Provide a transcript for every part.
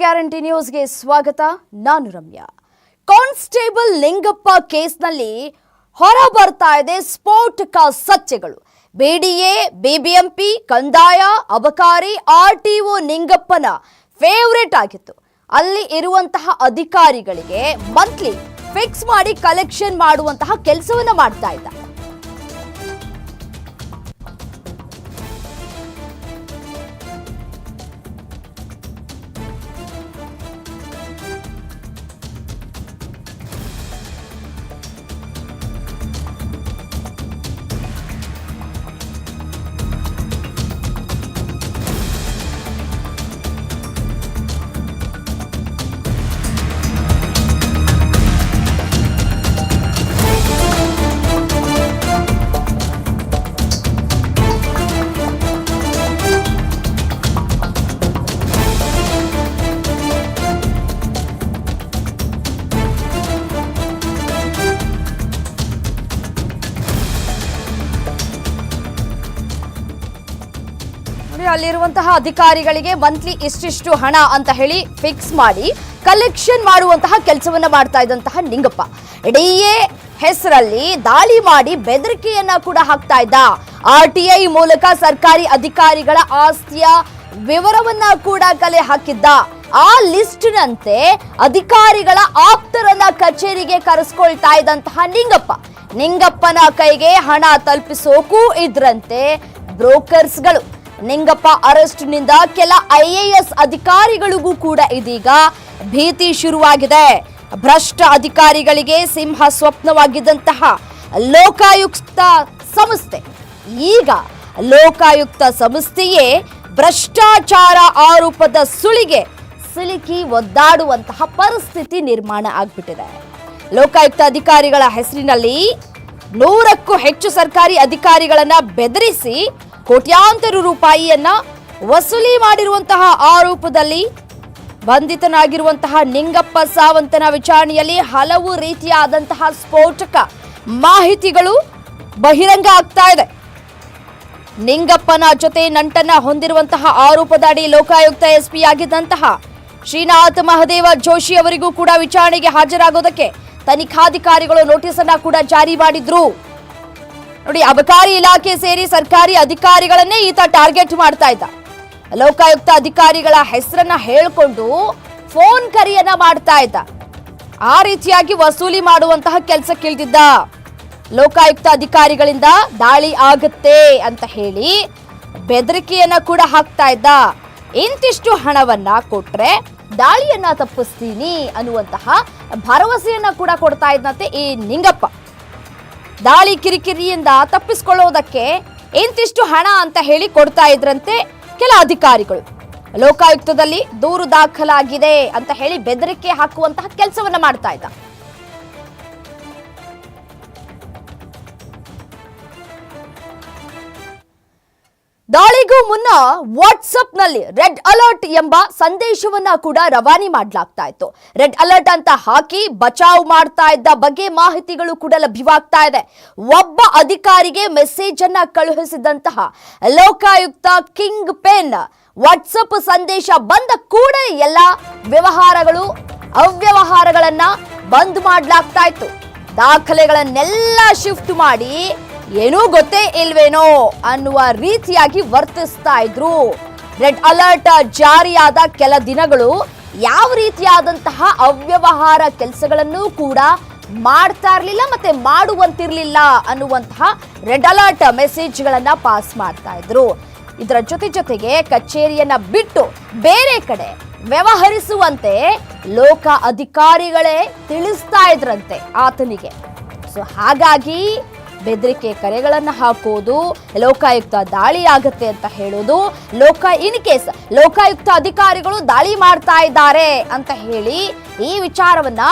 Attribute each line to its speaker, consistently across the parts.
Speaker 1: Guarantee ನ್ಯೂಸ್ಗೆ ಸ್ವಾಗತ, ನಾನು ರಮ್ಯಾ. ಕಾನ್ಸ್ಟೇಬಲ್ ಲಿಂಗಪ್ಪ ಕೇಸ್ನಲ್ಲಿ ಹೊರ ಬರ್ತಾ ಇದೆ ಸ್ಫೋಟಕ ಸತ್ಯಗಳು. ಬಿಡಿಎ, ಬಿಬಿಎಂಪಿ, ಕಂದಾಯ, ಅಬಕಾರಿ, ಆರ್ ಟಿ ಒ ನಿಂಗಪ್ಪನ ಫೇವ್ರೇಟ್ ಆಗಿತ್ತು. ಅಲ್ಲಿ ಇರುವಂತಹ ಅಧಿಕಾರಿಗಳಿಗೆ ಮಂತ್ಲಿ ಫಿಕ್ಸ್ ಮಾಡಿ ಕಲೆಕ್ಷನ್ ಮಾಡುವಂತಹ ಕೆಲಸವನ್ನ ಮಾಡ್ತಾ ಇದ್ದ. ಅಲ್ಲಿರುವಂತಹ ಅಧಿಕಾರಿಗಳಿಗೆ ಮಂತ್ಲಿ ಇಷ್ಟಿಷ್ಟು ಹಣ ಅಂತ ಹೇಳಿ ಫಿಕ್ಸ್ ಮಾಡಿ ಕಲೆಕ್ಷನ್ ಮಾಡುವಂತಹ ಕೆಲಸವನ್ನ ಮಾಡ್ತಾ ಇದ್ದಂತಹ ನಿಂಗಪ್ಪ. ಇಡೀ ಹೆಸರಲ್ಲಿ ದಾಳಿ ಮಾಡಿ ಬೆದರಿಕೆಯನ್ನ ಕೂಡ ಹಾಕ್ತಾ ಇದ್ದ. ಆರ್ ಟಿ ಐ ಮೂಲಕ ಸರ್ಕಾರಿ ಅಧಿಕಾರಿಗಳ ಆಸ್ತಿಯ ವಿವರವನ್ನ ಕೂಡ ಕಲೆ ಹಾಕಿದ್ದ. ಆ ಲಿಸ್ಟ್ನಂತೆ ಅಧಿಕಾರಿಗಳ ಆಪ್ತರನ್ನ ಕಚೇರಿಗೆ ಕರೆಸ್ಕೊಳ್ತಾ ಇದ್ದಂತಹ ನಿಂಗಪ್ಪ. ನಿಂಗಪ್ಪನ ಕೈಗೆ ಹಣ ತಲುಪಿಸೋಕೂ ಇದ್ರಂತೆ ಬ್ರೋಕರ್ಸ್ಗಳು. ನಿಂಗಪ್ಪ ಅರೆಸ್ಟ್ನಿಂದ ಕೆಲ ಐಎಎಸ್ ಅಧಿಕಾರಿಗಳಿಗೂ ಕೂಡ ಇದೀಗ ಭೀತಿ ಶುರುವಾಗಿದೆ. ಭ್ರಷ್ಟ ಅಧಿಕಾರಿಗಳಿಗೆ ಸಿಂಹ ಸ್ವಪ್ನವಾಗಿದ್ದಂತಹ ಲೋಕಾಯುಕ್ತ ಸಂಸ್ಥೆ. ಈಗ ಲೋಕಾಯುಕ್ತ ಸಂಸ್ಥೆಯೇ ಭ್ರಷ್ಟಾಚಾರ ಆರೋಪದ ಸುಳಿಗೆ ಸಿಲುಕಿ ಒದ್ದಾಡುವಂತಹ ಪರಿಸ್ಥಿತಿ ನಿರ್ಮಾಣ ಆಗ್ಬಿಟ್ಟಿದೆ. ಲೋಕಾಯುಕ್ತ ಅಧಿಕಾರಿಗಳ ಹೆಸರಿನಲ್ಲಿ ನೂರಕ್ಕೂ ಹೆಚ್ಚು ಸರ್ಕಾರಿ ಅಧಿಕಾರಿಗಳನ್ನು ಬೆದರಿಸಿ ಕೋಟ್ಯಾಂತರ ರೂಪಾಯಿಯನ್ನ ವಸೂಲಿ ಮಾಡಿರುವಂತಹ ಆರೋಪದಲ್ಲಿ ಬಂಧಿತನಾಗಿರುವಂತಹ ನಿಂಗಪ್ಪ ಸಾವಂತನ ವಿಚಾರಣೆಯಲ್ಲಿ ಹಲವು ರೀತಿಯಾದಂತಹ ಸ್ಫೋಟಕ ಮಾಹಿತಿಗಳು ಬಹಿರಂಗ ಆಗ್ತಾ ಇದೆ. ನಿಂಗಪ್ಪನ ಜೊತೆ ನಂಟನ್ನ ಹೊಂದಿರುವಂತಹ ಆರೋಪದ ಅಡಿ ಲೋಕಾಯುಕ್ತ ಎಸ್ಪಿ ಆಗಿದ್ದಂತಹ ಶ್ರೀನಾಥ್ ಮಹದೇವ ಜೋಶಿ ಅವರಿಗೂ ಕೂಡ ವಿಚಾರಣೆಗೆ ಹಾಜರಾಗೋದಕ್ಕೆ ತನಿಖಾಧಿಕಾರಿಗಳು ನೋಟಿಸ್ ಅನ್ನ ಕೂಡ ಜಾರಿ ಮಾಡಿದ್ರು. ನೋಡಿ, ಅಬಕಾರಿ ಇಲಾಖೆ ಸೇರಿ ಸರ್ಕಾರಿ ಅಧಿಕಾರಿಗಳನ್ನೇ ಈತ ಟಾರ್ಗೆಟ್ ಮಾಡ್ತಾ ಇದ್ದ. ಲೋಕಾಯುಕ್ತ ಅಧಿಕಾರಿಗಳ ಹೆಸರನ್ನ ಹೇಳಿಕೊಂಡು ಫೋನ್ ಕರೆಯನ್ನ ಮಾಡ್ತಾ ಇದ್ದ. ಆ ರೀತಿಯಾಗಿ ವಸೂಲಿ ಮಾಡುವಂತಹ ಕೆಲಸಕ್ಕಿಳಿದಿದ್ದ ಲೋಕಾಯುಕ್ತ ಅಧಿಕಾರಿಗಳಿಂದ ದಾಳಿ ಆಗುತ್ತೆ ಅಂತ ಹೇಳಿ ಬೆದರಿಕೆಯನ್ನ ಕೂಡ ಹಾಕ್ತಾ ಇದ್ದ. ಇಂತಿಷ್ಟು ಹಣವನ್ನ ಕೊಟ್ರೆ ದಾಳಿಯನ್ನ ತಪ್ಪಿಸ್ತೀನಿ ಅನ್ನುವಂತಹ ಭರವಸೆಯನ್ನ ಕೂಡ ಕೊಡ್ತಾ ಇದ್ದಂತೆ ಈ ನಿಂಗಪ್ಪ. ದಾಳಿ ಕಿರಿಕಿರಿಯಿಂದ ತಪ್ಪಿಸಿಕೊಳ್ಳೋದಕ್ಕೆ ಇಂತಿಷ್ಟು ಹಣ ಅಂತ ಹೇಳಿ ಕೊಡ್ತಾ ಇದ್ರಂತೆ ಕೆಲ ಅಧಿಕಾರಿಗಳು. ಲೋಕಾಯುಕ್ತದಲ್ಲಿ ದೂರು ದಾಖಲಾಗಿದೆ ಅಂತ ಹೇಳಿ ಬೆದರಿಕೆ ಹಾಕುವಂತಹ ಕೆಲಸವನ್ನ ಮಾಡ್ತಾ ಇದ್ದ. ದಾಳಿಗೂ ಮುನ್ನ ವಾಟ್ಸಪ್ನಲ್ಲಿ ರೆಡ್ ಅಲರ್ಟ್ ಎಂಬ ಸಂದೇಶವನ್ನ ಕೂಡ ರವಾನೆ ಮಾಡಲಾಗ್ತಾ ಇತ್ತು ರೆಡ್ ಅಲರ್ಟ್ ಅಂತ ಹಾಕಿ ಬಚಾವ್ ಮಾಡ್ತಾ ಇದ್ದ ಬಗ್ಗೆ ಮಾಹಿತಿಗಳು ಕೂಡ ಲಭ್ಯವಾಗ್ತಾ ಇದೆ. ಒಬ್ಬ ಅಧಿಕಾರಿಗೆ ಮೆಸೇಜ್ ಅನ್ನ ಕಳುಹಿಸಿದಂತಹ ಲೋಕಾಯುಕ್ತ ಕಿಂಗ್ ಪೆನ್ ವಾಟ್ಸಪ್ ಸಂದೇಶ ಬಂದ ಕೂಡಲೇ ಎಲ್ಲ ವ್ಯವಹಾರಗಳು, ಅವ್ಯವಹಾರಗಳನ್ನ ಬಂದ್ ಮಾಡಲಾಗ್ತಾ ಇತ್ತು ದಾಖಲೆಗಳನ್ನೆಲ್ಲ ಶಿಫ್ಟ್ ಮಾಡಿ ಏನೂ ಗೊತ್ತೇ ಇಲ್ವೇನೋ ಅನ್ನುವ ರೀತಿಯಾಗಿ ವರ್ತಿಸ್ತಾ ಇದ್ರು. ರೆಡ್ ಅಲರ್ಟ್ ಜಾರಿಯಾದ ಕೆಲ ದಿನಗಳು ಯಾವ ರೀತಿಯಾದಂತಹ ಅವ್ಯವಹಾರ ಕೆಲಸಗಳನ್ನು ಕೂಡ ಮಾಡ್ತಾ ಇರಲಿಲ್ಲ ಮತ್ತೆ ಮಾಡುವಂತಿರ್ಲಿಲ್ಲ ಅನ್ನುವಂತಹ ರೆಡ್ ಅಲರ್ಟ್ ಮೆಸೇಜ್ಗಳನ್ನು ಪಾಸ್ ಮಾಡ್ತಾ ಇದ್ರು. ಇದರ ಜೊತೆ ಜೊತೆಗೆ ಕಚೇರಿಯನ್ನ ಬಿಟ್ಟು ಬೇರೆ ಕಡೆ ವ್ಯವಹರಿಸುವಂತೆ ಲೋಕ ಅಧಿಕಾರಿಗಳೇ ತಿಳಿಸ್ತಾ ಇದ್ರಂತೆ ಆತನಿಗೆ. ಸೊ ಹಾಗಾಗಿ ಬೆದರಿಕೆ ಕರೆಗಳನ್ನು ಹಾಕೋದು ಲೋಕಾಯುಕ್ತ ದಾಳಿ ಆಗುತ್ತೆ ಅಂತ ಹೇಳೋದು ಲೋಕ ಇನ್ ಕೇಸ್ ಲೋಕಾಯುಕ್ತ ಅಧಿಕಾರಿಗಳು ದಾಳಿ ಮಾಡ್ತಾ ಇದ್ದಾರೆ ಅಂತ ಹೇಳಿ ಈ ವಿಚಾರವನ್ನ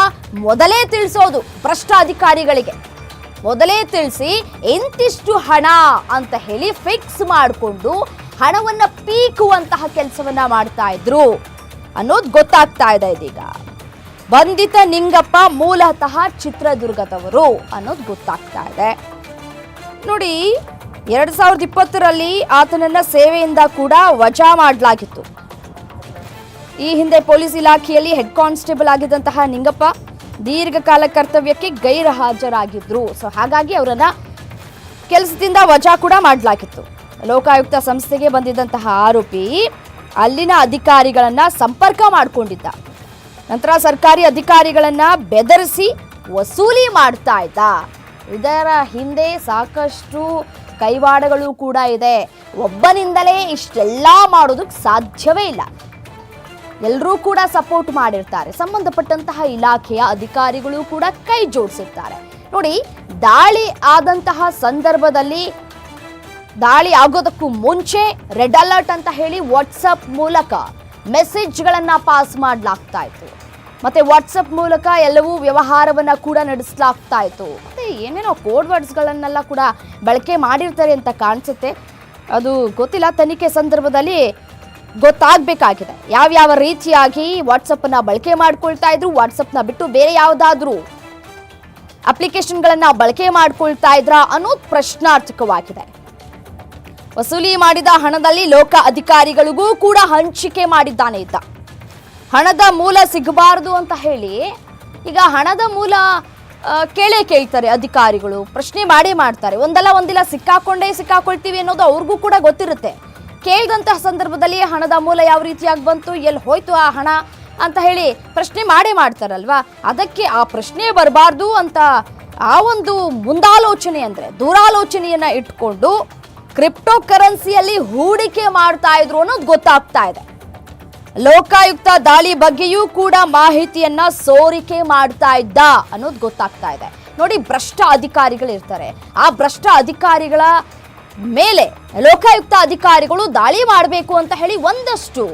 Speaker 1: ಮೊದಲೇ ತಿಳಿಸೋದು ಭ್ರಷ್ಟ ಅಧಿಕಾರಿಗಳಿಗೆ ಮೊದಲೇ ತಿಳಿಸಿ ಇಂತಿಷ್ಟು ಹಣ ಅಂತ ಹೇಳಿ ಫಿಕ್ಸ್ ಮಾಡಿಕೊಂಡು ಹಣವನ್ನು ಪೀಕುವಂತಹ ಕೆಲಸವನ್ನ ಮಾಡ್ತಾ ಇದ್ರು. ಅನ್ನೋದು ಗೊತ್ತಾಗ್ತಾ ಇದೆ ಇದೀಗ. ಬಂಧಿತ ನಿಂಗಪ್ಪ ಮೂಲತಃ ಚಿತ್ರದುರ್ಗದವರು ಅನ್ನೋದು ಗೊತ್ತಾಗ್ತಾ ಇದೆ. ನೋಡಿ, ಎರಡ್ ಸಾವಿರದ ಇಪ್ಪತ್ತರಲ್ಲಿ ಆತನನ್ನ ಸೇವೆಯಿಂದ ಕೂಡ ವಜಾ ಮಾಡಲಾಗಿತ್ತು. ಈ ಹಿಂದೆ ಪೊಲೀಸ್ ಇಲಾಖೆಯಲ್ಲಿ ಹೆಡ್ ಕಾನ್ಸ್ಟೇಬಲ್ ಆಗಿದ್ದಂತಹ ನಿಂಗಪ್ಪ ದೀರ್ಘಕಾಲ ಕರ್ತವ್ಯಕ್ಕೆ ಗೈರು ಹಾಜರಾಗಿದ್ರು ಸೊ ಹಾಗಾಗಿ ಅವರನ್ನ ಕೆಲಸದಿಂದ ವಜಾ ಕೂಡ ಮಾಡಲಾಗಿತ್ತು. ಲೋಕಾಯುಕ್ತ ಸಂಸ್ಥೆಗೆ ಬಂದಿದ್ದಂತಹ ಆರೋಪಿ ಅಲ್ಲಿನ ಅಧಿಕಾರಿಗಳನ್ನ ಸಂಪರ್ಕ ಮಾಡಿಕೊಂಡಿದ್ದ. ನಂತರ ಸರ್ಕಾರಿ ಅಧಿಕಾರಿಗಳನ್ನ ಬೆದರಿಸಿ ವಸೂಲಿ ಮಾಡ್ತಾ ಇದ್ದ. ಇದರ ಹಿಂದೆ ಸಾಕಷ್ಟು ಕೈವಾಡಗಳು ಕೂಡ ಇದೆ. ಒಬ್ಬನಿಂದಲೇ ಇಷ್ಟೆಲ್ಲ ಮಾಡೋದಕ್ಕೆ ಸಾಧ್ಯವೇ ಇಲ್ಲ. ಎಲ್ಲರೂ ಕೂಡ ಸಪೋರ್ಟ್ ಮಾಡಿರ್ತಾರೆ. ಸಂಬಂಧಪಟ್ಟಂತಹ ಇಲಾಖೆಯ ಅಧಿಕಾರಿಗಳು ಕೂಡ ಕೈ ಜೋಡಿಸಿರ್ತಾರೆ. ನೋಡಿ, ದಾಳಿ ಆದಂತಹ ಸಂದರ್ಭದಲ್ಲಿ ದಾಳಿ ಆಗೋದಕ್ಕೂ ಮುಂಚೆ ರೆಡ್ ಅಲರ್ಟ್ ಅಂತ ಹೇಳಿ ವಾಟ್ಸಪ್ ಮೂಲಕ ಮೆಸೇಜ್ಗಳನ್ನು ಪಾಸ್ ಮಾಡಲಾಗ್ತಾ ಇತ್ತು. ಮತ್ತೆ ವಾಟ್ಸಪ್ ಮೂಲಕ ಎಲ್ಲವೂ ವ್ಯವಹಾರವನ್ನ ಕೂಡ ನಡೆಸಲಾಗ್ತಾ ಇತ್ತು. ಮತ್ತೆ ಏನೇನೋ ಕೋಡ್ ವರ್ಡ್ಸ್ಗಳನ್ನೆಲ್ಲ ಕೂಡ ಬಳಕೆ ಮಾಡಿರ್ತಾರೆ ಅಂತ ಕಾಣಿಸುತ್ತೆ. ಅದು ಗೊತ್ತಿಲ್ಲ, ತನಿಖೆ ಸಂದರ್ಭದಲ್ಲಿ ಗೊತ್ತಾಗಬೇಕಾಗಿದೆ. ಯಾವ್ಯಾವ ರೀತಿಯಾಗಿ ವಾಟ್ಸಪ್ಪನ್ನು ಬಳಕೆ ಮಾಡ್ಕೊಳ್ತಾ ಇದ್ರು ವಾಟ್ಸಪ್ನ ಬಿಟ್ಟು ಬೇರೆ ಯಾವುದಾದ್ರೂ ಅಪ್ಲಿಕೇಶನ್ಗಳನ್ನ ಬಳಕೆ ಮಾಡ್ಕೊಳ್ತಾ ಇದ್ರ ಅನ್ನೋದು ಪ್ರಶ್ನಾರ್ಥಕವಾಗಿದೆ. ವಸೂಲಿ ಮಾಡಿದ ಹಣದಲ್ಲಿ ಲೋಕ ಅಧಿಕಾರಿಗಳಿಗೂ ಕೂಡ ಹಂಚಿಕೆ ಮಾಡಿದ್ದಾನೆ ಇದ್ದ. ಹಣದ ಮೂಲ ಸಿಗಬಾರದು ಅಂತ ಹೇಳಿ ಈಗ ಹಣದ ಮೂಲ ಕೇಳೇ ಕೇಳ್ತಾರೆ ಅಧಿಕಾರಿಗಳು. ಪ್ರಶ್ನೆ ಮಾಡೇ ಮಾಡ್ತಾರೆ. ಒಂದಲ್ಲ ಒಂದಿಲ್ಲ ಸಿಕ್ಕಾಕೊಂಡೇ ಸಿಕ್ಕಾಕೊಳ್ತೀವಿ ಅನ್ನೋದು ಅವ್ರಿಗೂ ಕೂಡ ಗೊತ್ತಿರುತ್ತೆ. ಕೇಳಿದಂತಹ ಸಂದರ್ಭದಲ್ಲಿ ಹಣದ ಮೂಲ ಯಾವ ರೀತಿಯಾಗಿ ಬಂತು, ಎಲ್ಲಿ ಹೋಯ್ತು ಆ ಹಣ ಅಂತ ಹೇಳಿ ಪ್ರಶ್ನೆ ಮಾಡೇ ಮಾಡ್ತಾರಲ್ವಾ? ಅದಕ್ಕೆ ಆ ಪ್ರಶ್ನೆ ಬರಬಾರ್ದು ಅಂತ ಆ ಒಂದು ಮುಂದಾಲೋಚನೆ ಅಂದರೆ, ದೂರಾಲೋಚನೆಯನ್ನ ಇಟ್ಕೊಂಡು ಕ್ರಿಪ್ಟೋ ಕರೆನ್ಸಿಯಲ್ಲಿ ಹೂಡಿಕೆ ಮಾಡ್ತಾ ಇದ್ರು ಅನ್ನೋದು ಗೊತ್ತಾಗ್ತಾ ಇದೆ. ಲೋಕಾಯುಕ್ತ ದಾಳಿ ಬಗ್ಗೆಯೂ ಕೂಡ ಮಾಹಿತಿಯನ್ನ ಸೋರಿಕೆ ಮಾಡ್ತಾ ಇದ್ದ ಅನ್ನೋದು ಗೊತ್ತಾಗ್ತಾ ಇದೆ. ನೋಡಿ, ಭ್ರಷ್ಟ ಅಧಿಕಾರಿಗಳಿರ್ತಾರೆ. ಆ ಭ್ರಷ್ಟ ಅಧಿಕಾರಿಗಳ ಮೇಲೆ ಲೋಕಾಯುಕ್ತ ಅಧಿಕಾರಿಗಳು ದಾಳಿ ಮಾಡಬೇಕು ಅಂತ ಹೇಳಿ ಒಂದಷ್ಟು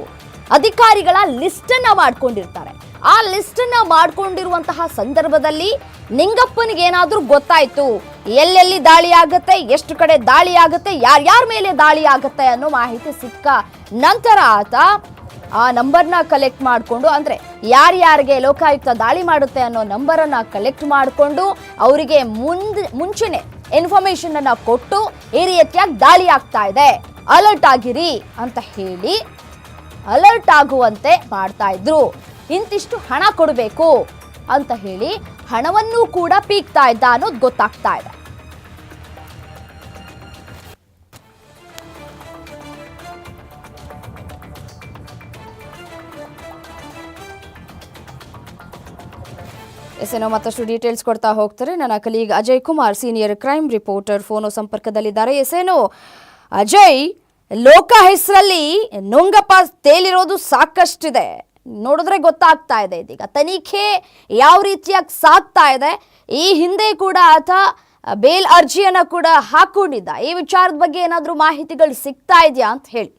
Speaker 1: ಅಧಿಕಾರಿಗಳ ಲಿಸ್ಟ್ ಅನ್ನ ಮಾಡ್ಕೊಂಡಿರ್ತಾರೆ. ಆ ಲಿಸ್ಟ್ ಅನ್ನ ಮಾಡ್ಕೊಂಡಿರುವಂತಹ ಸಂದರ್ಭದಲ್ಲಿ ನಿಂಗಪ್ಪನಿಗೆ ಗೊತ್ತಾಯಿತು ಗೊತ್ತಾಯ್ತು? ಎಲ್ಲೆಲ್ಲಿ ದಾಳಿ ಆಗುತ್ತೆ? ಎಷ್ಟು ಕಡೆ ದಾಳಿ ಆಗುತ್ತೆ? ಯಾರ್ಯಾರ ಮೇಲೆ ದಾಳಿ ಆಗುತ್ತೆ ಅನ್ನೋ ಮಾಹಿತಿ ಸಿಕ್ಕ ನಂತರ ಆತ ಆ ನಂಬರ್ನ ಕಲೆಕ್ಟ್ ಮಾಡಿಕೊಂಡು, ಅಂದ್ರೆ ಯಾರ್ಯಾರಿಗೆ ಲೋಕಾಯುಕ್ತ ದಾಳಿ ಮಾಡುತ್ತೆ ಅನ್ನೋ ನಂಬರನ್ನು ಕಲೆಕ್ಟ್ ಮಾಡಿಕೊಂಡು ಅವರಿಗೆ ಮುಂದ್, ಮುಂಚೆನೆ ಇನ್ಫಾರ್ಮೇಶನ್ ಅನ್ನ ಕೊಟ್ಟು ಈ ರೀತಿಯಾಗಿ ದಾಳಿ ಆಗ್ತಾ ಇದೆ. ಅಲರ್ಟ್ ಆಗಿರಿ ಅಂತ ಹೇಳಿ ಅಲರ್ಟ್ ಆಗುವಂತೆ ಮಾಡ್ತಾ ಇದ್ರು. ಇಂತಿಷ್ಟು ಹಣ ಕೊಡಬೇಕು ಅಂತ ಹೇಳಿ ಹಣವನ್ನು ಕೂಡ ಪೀಕ್ತಾ ಇದ್ದ ಅನ್ನೋದು ಗೊತ್ತಾಗ್ತಾ ಇದೆ. ಎಸ್ ಏನೋ ಮತ್ತಷ್ಟು ಡೀಟೇಲ್ಸ್ ಕೊಡ್ತಾ ಹೋಗ್ತಾರೆ. ನನ್ನ colleague Ajay Kumar senior crime reporter phone ಸಂಪರ್ಕದಲ್ಲಿದ್ದಾರೆ. ಎಸ್ ಏನೋ ಅಜಯ್, ಲೋಕ ಹೆಸರಲ್ಲಿ ನುಂಗಪ್ಪ ತೇಲಿರೋದು ಸಾಕಷ್ಟಿದೆ. ನೋಡಿದ್ರೆ ಗೊತ್ತಾಗ್ತಾ ಇದೆ ಇದೀಗ. ತನಿಖೆ ಯಾವ ರೀತಿಯಾಗಿ ಸಾಕ್ತಾ ಇದೆ. ಈ ಹಿಂದೆ ಕೂಡ ಆತ ಬೇಲ್ ಅರ್ಜಿಯನ್ನು ಕೂಡ ಹಾಕೊಂಡಿದ್ದ. ಈ ವಿಚಾರದ ಬಗ್ಗೆ ಏನಾದರೂ ಮಾಹಿತಿಗಳು ಸಿಗ್ತಾ ಇದೆಯಾ ಅಂತ ಹೇಳಿ.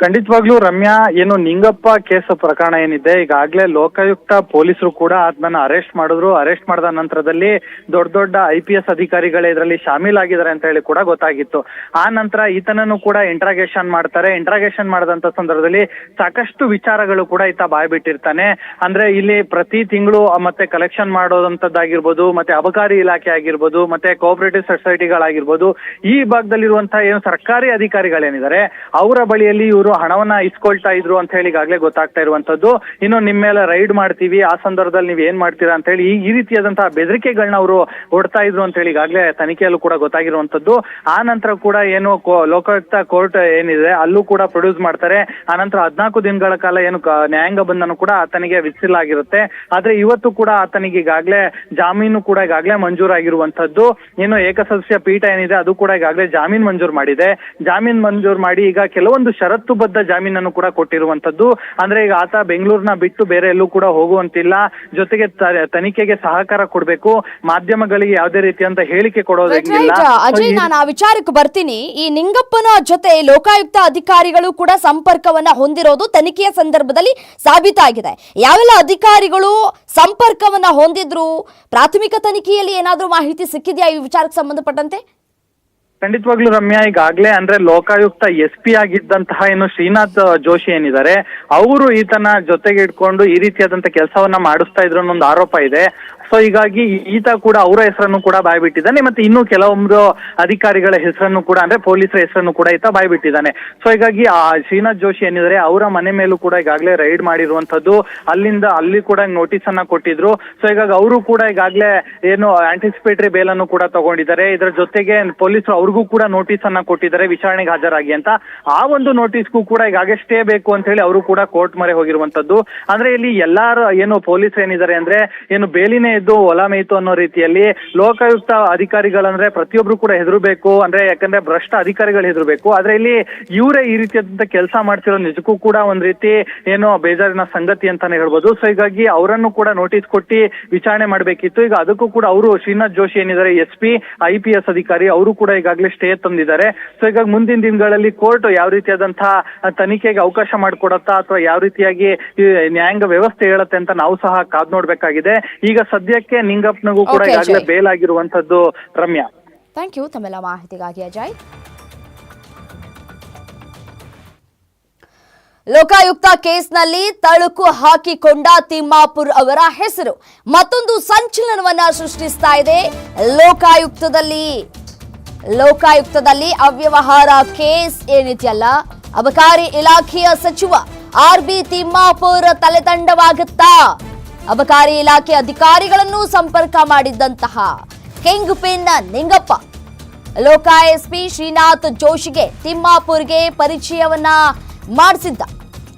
Speaker 2: ಖಂಡಿತವಾಗ್ಲೂ ರಮ್ಯಾ, ಏನು ನಿಂಗಪ್ಪ ಕೇಸ್ ಪ್ರಕರಣ ಏನಿದೆ, ಈಗಾಗಲೇ ಲೋಕಾಯುಕ್ತ ಪೊಲೀಸರು ಕೂಡ ಅದನ್ನ ಅರೆಸ್ಟ್ ಮಾಡಿದ್ರು. ಅರೆಸ್ಟ್ ಮಾಡಿದ ನಂತರದಲ್ಲಿ ದೊಡ್ಡ ದೊಡ್ಡ ಐ ಪಿ ಎಸ್ ಅಧಿಕಾರಿಗಳೇ ಇದರಲ್ಲಿ ಶಾಮೀಲಾಗಿದ್ದಾರೆ ಅಂತ ಹೇಳಿ ಕೂಡ ಗೊತ್ತಾಗಿತ್ತು. ಆ ನಂತರ ಈತನನ್ನು ಕೂಡ ಇಂಟ್ರಾಗೇಷನ್ ಮಾಡ್ತಾರೆ. ಇಂಟ್ರಾಗೇಷನ್ ಮಾಡಿದಂತ ಸಂದರ್ಭದಲ್ಲಿ ಸಾಕಷ್ಟು ವಿಚಾರಗಳು ಕೂಡ ಈತ ಬಾಯ್ ಬಿಟ್ಟಿರ್ತಾನೆ ಅಂದ್ರೆ ಇಲ್ಲಿ ಪ್ರತಿ ತಿಂಗಳು ಮತ್ತೆ ಕಲೆಕ್ಷನ್ ಮಾಡೋದಂತದ್ದಾಗಿರ್ಬೋದು, ಮತ್ತೆ ಅಬಕಾರಿ ಇಲಾಖೆ ಆಗಿರ್ಬೋದು, ಮತ್ತೆ ಕೋಆಪರೇಟಿವ್ ಸೊಸೈಟಿಗಳಾಗಿರ್ಬೋದು ಈ ಭಾಗದಲ್ಲಿರುವಂತಹ ಏನು ಸರ್ಕಾರಿ ಅಧಿಕಾರಿಗಳೇನಿದ್ದಾರೆ, ಅವರ ಬಳಿಯಲ್ಲಿ ಇವರು ಹಣವನ್ನ ಇಸ್ಕೊಳ್ತಾ ಇದ್ರು ಅಂತ ಹೇಳಿ ಈಗಾಗಲೇ ಗೊತ್ತಾಗ್ತಾ ಇರುವಂತದ್ದು ಇನ್ನು ನಿಮ್ಮ ಮೇಲೆ ರೈಡ್ ಮಾಡ್ತೀವಿ, ಆ ಸಂದರ್ಭದಲ್ಲಿ ನೀವು ಏನ್ ಮಾಡ್ತೀರಾ ಅಂತ ಹೇಳಿ ಈ ರೀತಿಯಾದಂತಹ ಬೆದರಿಕೆಗಳನ್ನ ಅವರು ಹೊಡ್ತಾ ಇದ್ರು ಅಂತ ಹೇಳಿ ಈಗಾಗಲೇ ತನಿಖೆಯಲ್ಲೂ ಕೂಡ ಗೊತ್ತಾಗಿರುವಂತದ್ದು ಆ ನಂತರ ಕೂಡ ಏನು ಲೋಕಾಯುಕ್ತ ಕೋರ್ಟ್ ಏನಿದೆ, ಅಲ್ಲೂ ಕೂಡ ಪ್ರೊಡ್ಯೂಸ್ ಮಾಡ್ತಾರೆ. ಆ ನಂತರ ಹದಿನಾಲ್ಕು ದಿನಗಳ ಕಾಲ ಏನು ನ್ಯಾಯಾಂಗ ಬಂಧನ ಕೂಡ ಆತನಿಗೆ ವಿಧಿಸಲಾಗಿರುತ್ತೆ. ಆದ್ರೆ ಇವತ್ತು ಕೂಡ ಆತನಿಗೆ ಈಗಾಗಲೇ ಜಾಮೀನು ಕೂಡ ಈಗಾಗಲೇ ಮಂಜೂರಾಗಿರುವಂತದ್ದು ಏನು ಏಕಸದಸ್ಯ ಪೀಠ ಏನಿದೆ, ಅದು ಕೂಡ ಈಗಾಗಲೇ ಜಾಮೀನು ಮಂಜೂರು ಮಾಡಿದೆ. ಜಾಮೀನು ಮಂಜೂರು ಮಾಡಿ ಈಗ ಕೆಲವೊಂದು ಷರತ್ತುಬದ್ಧ ಜಾಮೀನನ್ನು ಕೂಡ ಕೊಟ್ಟಿರುವಂತದ್ದು ಅಂದ್ರೆ ಈಗ ಆತ ಬೆಂಗಳೂರಿನ ಬಿಟ್ಟು ಬೇರೆ ಎಲ್ಲೂ ಕೂಡ ಹೋಗುವಂತಿಲ್ಲ. ಜೊತೆಗೆ ತನಿಖೆಗೆ ಸಹಕಾರ ಕೊಡಬೇಕು. ಮಾಧ್ಯಮಗಳಿಗೆ ಯಾವುದೇ ರೀತಿಯಂತ ಹೇಳಿಕೆ
Speaker 1: ಕೊಡೋದಿಲ್ಲ. ಅಜಯ್ ನಾನು ಆ ವಿಚಾರಕ್ಕೆ ಬರ್ತೀನಿ. ಈ ನಿಂಗಪ್ಪನ ಜೊತೆ ಲೋಕಾಯುಕ್ತ ಅಧಿಕಾರಿಗಳು ಕೂಡ ಸಂಪರ್ಕವನ್ನ ಹೊಂದಿರೋದು ತನಿಖೆಯ ಸಂದರ್ಭದಲ್ಲಿ ಸಾಬೀತಾಗಿದೆ. ಯಾವೆಲ್ಲ ಅಧಿಕಾರಿಗಳು ಸಂಪರ್ಕವನ್ನ ಹೊಂದಿದ್ರು? ಪ್ರಾಥಮಿಕ ತನಿಖೆಯಲ್ಲಿ ಏನಾದರೂ ಮಾಹಿತಿ ಸಿಕ್ಕಿದೆಯಾ ಈ ವಿಚಾರಕ್ಕೆ ಸಂಬಂಧಪಟ್ಟಂತೆ?
Speaker 2: ಖಂಡಿತವಾಗ್ಲೂ ರಮ್ಯಾ, ಈಗಾಗ್ಲೇ ಅಂದ್ರೆ ಲೋಕಾಯುಕ್ತ ಎಸ್ ಪಿ ಆಗಿದ್ದಂತಹ ಏನು ಶ್ರೀನಾಥ್ ಜೋಶಿ ಏನಿದ್ದಾರೆ, ಅವರು ಈತನ ಜೊತೆಗೆ ಇಟ್ಕೊಂಡು ಈ ರೀತಿಯಾದಂತ ಕೆಲಸವನ್ನ ಮಾಡಿಸ್ತಾ ಇದ್ರು ಅನ್ನೋ ಒಂದು ಆರೋಪ ಇದೆ. ಸೊ ಹೀಗಾಗಿ ಈತ ಕೂಡ ಅವರ ಹೆಸರನ್ನು ಕೂಡ ಬಾಯ್ಬಿಟ್ಟಿದ್ದಾನೆ ಮತ್ತೆ ಇನ್ನು ಕೆಲವೊಂದು ಅಧಿಕಾರಿಗಳ ಹೆಸರನ್ನು ಕೂಡ ಅಂದ್ರೆ ಪೊಲೀಸರ ಹೆಸರನ್ನು ಕೂಡ ಈತ ಬಾಯ್ಬಿಟ್ಟಿದ್ದಾನೆ. ಸೊ ಹೀಗಾಗಿ ಆ ಶ್ರೀನಾಥ್ ಜೋಶಿ ಏನಿದ್ದಾರೆ, ಅವರ ಮನೆ ಮೇಲೂ ಕೂಡ ಈಗಾಗಲೇ ರೈಡ್ ಮಾಡಿರುವಂತದ್ದು ಅಲ್ಲಿಂದ ಅಲ್ಲಿ ಕೂಡ ನೋಟಿಸ್ ಅನ್ನ ಕೊಟ್ಟಿದ್ರು. ಸೊ ಹೀಗಾಗಿ ಅವರು ಕೂಡ ಈಗಾಗಲೇ ಏನು ಆಂಟಿಸಿಪೇಟರಿ ಬೇಲ್ ಅನ್ನು ಕೂಡ ತಗೊಂಡಿದ್ದಾರೆ. ಇದರ ಜೊತೆಗೆ ಪೊಲೀಸರು ಅವ್ರಿಗೂ ಕೂಡ ನೋಟಿಸ್ ಅನ್ನ ಕೊಟ್ಟಿದ್ದಾರೆ, ವಿಚಾರಣೆಗೆ ಹಾಜರಾಗಿ ಅಂತ. ಆ ಒಂದು ನೋಟಿಸ್ಗೂ ಕೂಡ ಈಗಾಗಲೇ ಸ್ಟೇ ಬೇಕು ಅಂತ ಹೇಳಿ ಅವರು ಕೂಡ ಕೋರ್ಟ್ ಮರೆ ಹೋಗಿರುವಂತದ್ದು ಅಂದ್ರೆ ಇಲ್ಲಿ ಎಲ್ಲಾರು ಏನು ಪೊಲೀಸ್ ಏನಿದ್ದಾರೆ ಅಂದ್ರೆ ಏನು ಬೇಲಿನೇ ಹೊಲ ಮೇಯ್ತು ಅನ್ನೋ ರೀತಿಯಲ್ಲಿ ಲೋಕಾಯುಕ್ತ ಅಧಿಕಾರಿಗಳಂದ್ರೆ ಪ್ರತಿಯೊಬ್ರು ಕೂಡ ಹೆದರ್ಬೇಕು. ಅಂದ್ರೆ ಯಾಕಂದ್ರೆ ಭ್ರಷ್ಟ ಅಧಿಕಾರಿಗಳು ಹೆದರ್ಬೇಕು. ಆದ್ರೆ ಇಲ್ಲಿ ಇವರೇ ಈ ರೀತಿಯಾದಂತ ಕೆಲಸ ಮಾಡ್ತಿರೋ ನಿಜಕ್ಕೂ ಕೂಡ ಒಂದ್ ರೀತಿ ಏನೋ ಬೇಜಾರಿನ ಸಂಗತಿ ಅಂತಾನೆ ಹೇಳ್ಬೋದು. ಸೊ ಹೀಗಾಗಿ ಅವರನ್ನು ಕೂಡ ನೋಟಿಸ್ ಕೊಟ್ಟು ವಿಚಾರಣೆ ಮಾಡ್ಬೇಕಿತ್ತು. ಈಗ ಅದಕ್ಕೂ ಕೂಡ ಅವರು ಶ್ರೀನಾಥ್ ಜೋಶಿ ಏನಿದ್ದಾರೆ, S P, I P S ಅಧಿಕಾರಿ, ಅವರು ಕೂಡ ಈಗಾಗಲೇ ಸ್ಟೇ ತಂದಿದ್ದಾರೆ. ಸೊ ಹೀಗಾಗಿ ಮುಂದಿನ ದಿನಗಳಲ್ಲಿ ಕೋರ್ಟ್ ಯಾವ ರೀತಿಯಾದಂತಹ ತನಿಖೆಗೆ ಅವಕಾಶ ಮಾಡಿಕೊಡತ್ತಾ ಅಥವಾ ಯಾವ ರೀತಿಯಾಗಿ ನ್ಯಾಯಾಂಗ ವ್ಯವಸ್ಥೆ ಹೇಳುತ್ತೆ ಅಂತ ನಾವು ಸಹ ಕಾದ್ ನೋಡ್ಬೇಕಾಗಿದೆ. ಈಗ ಸದ್ಯಕ್ಕೆ ನಿಂಗಪ್ಪನಿಗೂ ಕೂಡ
Speaker 1: Okay,
Speaker 2: ಈಗಾಗಲೇ. ಬೇಲ್ ಆಗಿರುವಂತದ್ದು ರಮ್ಯಾ.
Speaker 1: ಥ್ಯಾಂಕ್ ಯು ತಮ್ಮೆಲ್ಲ ಮಾಹಿತಿಗಾಗಿ ಅಜಯ್ ಲೋಕಾಯುಕ್ತ ಕೇಸ್ನಲ್ಲಿ ತಳುಕು ಹಾಕಿಕೊಂಡ ತಿಮ್ಮಾಪುರ್ ಅವರ ಹೆಸರು. ಮತ್ತೊಂದು ಸಂಚಲನವನ್ನ ಸೃಷ್ಟಿಸ್ತಾ ಇದೆ ಲೋಕಾಯುಕ್ತದಲ್ಲಿ. ಲೋಕಾಯುಕ್ತದಲ್ಲಿ ಅವ್ಯವಹಾರ ಕೇಸ್ ಏನಿದೆಯಲ್ಲ? ಅಬಕಾರಿ ಇಲಾಖೆಯ ಸಚಿವ ಆರ್ ಬಿ ತಿಮ್ಮಾಪುರ್ ತಲೆದಂಡವಾಗುತ್ತಾ ಅಬಕಾರಿ ಇಲಾಖೆ ಅಧಿಕಾರಿಗಳನ್ನು ಸಂಪರ್ಕ ಮಾಡಿದ್ದಂತಹ ಕಿಂಗ್ ಪಿನ್ ನಿಂಗಪ್ಪ. ಲೋಕ ಎಸ್ಪಿ ಶ್ರೀನಾಥ್ ಜೋಶಿಗೆ ತಿಮ್ಮಾಪುರ್ಗೆ ಪರಿಚಯವನ್ನ ಮಾಡಿಸಿದ್ದ.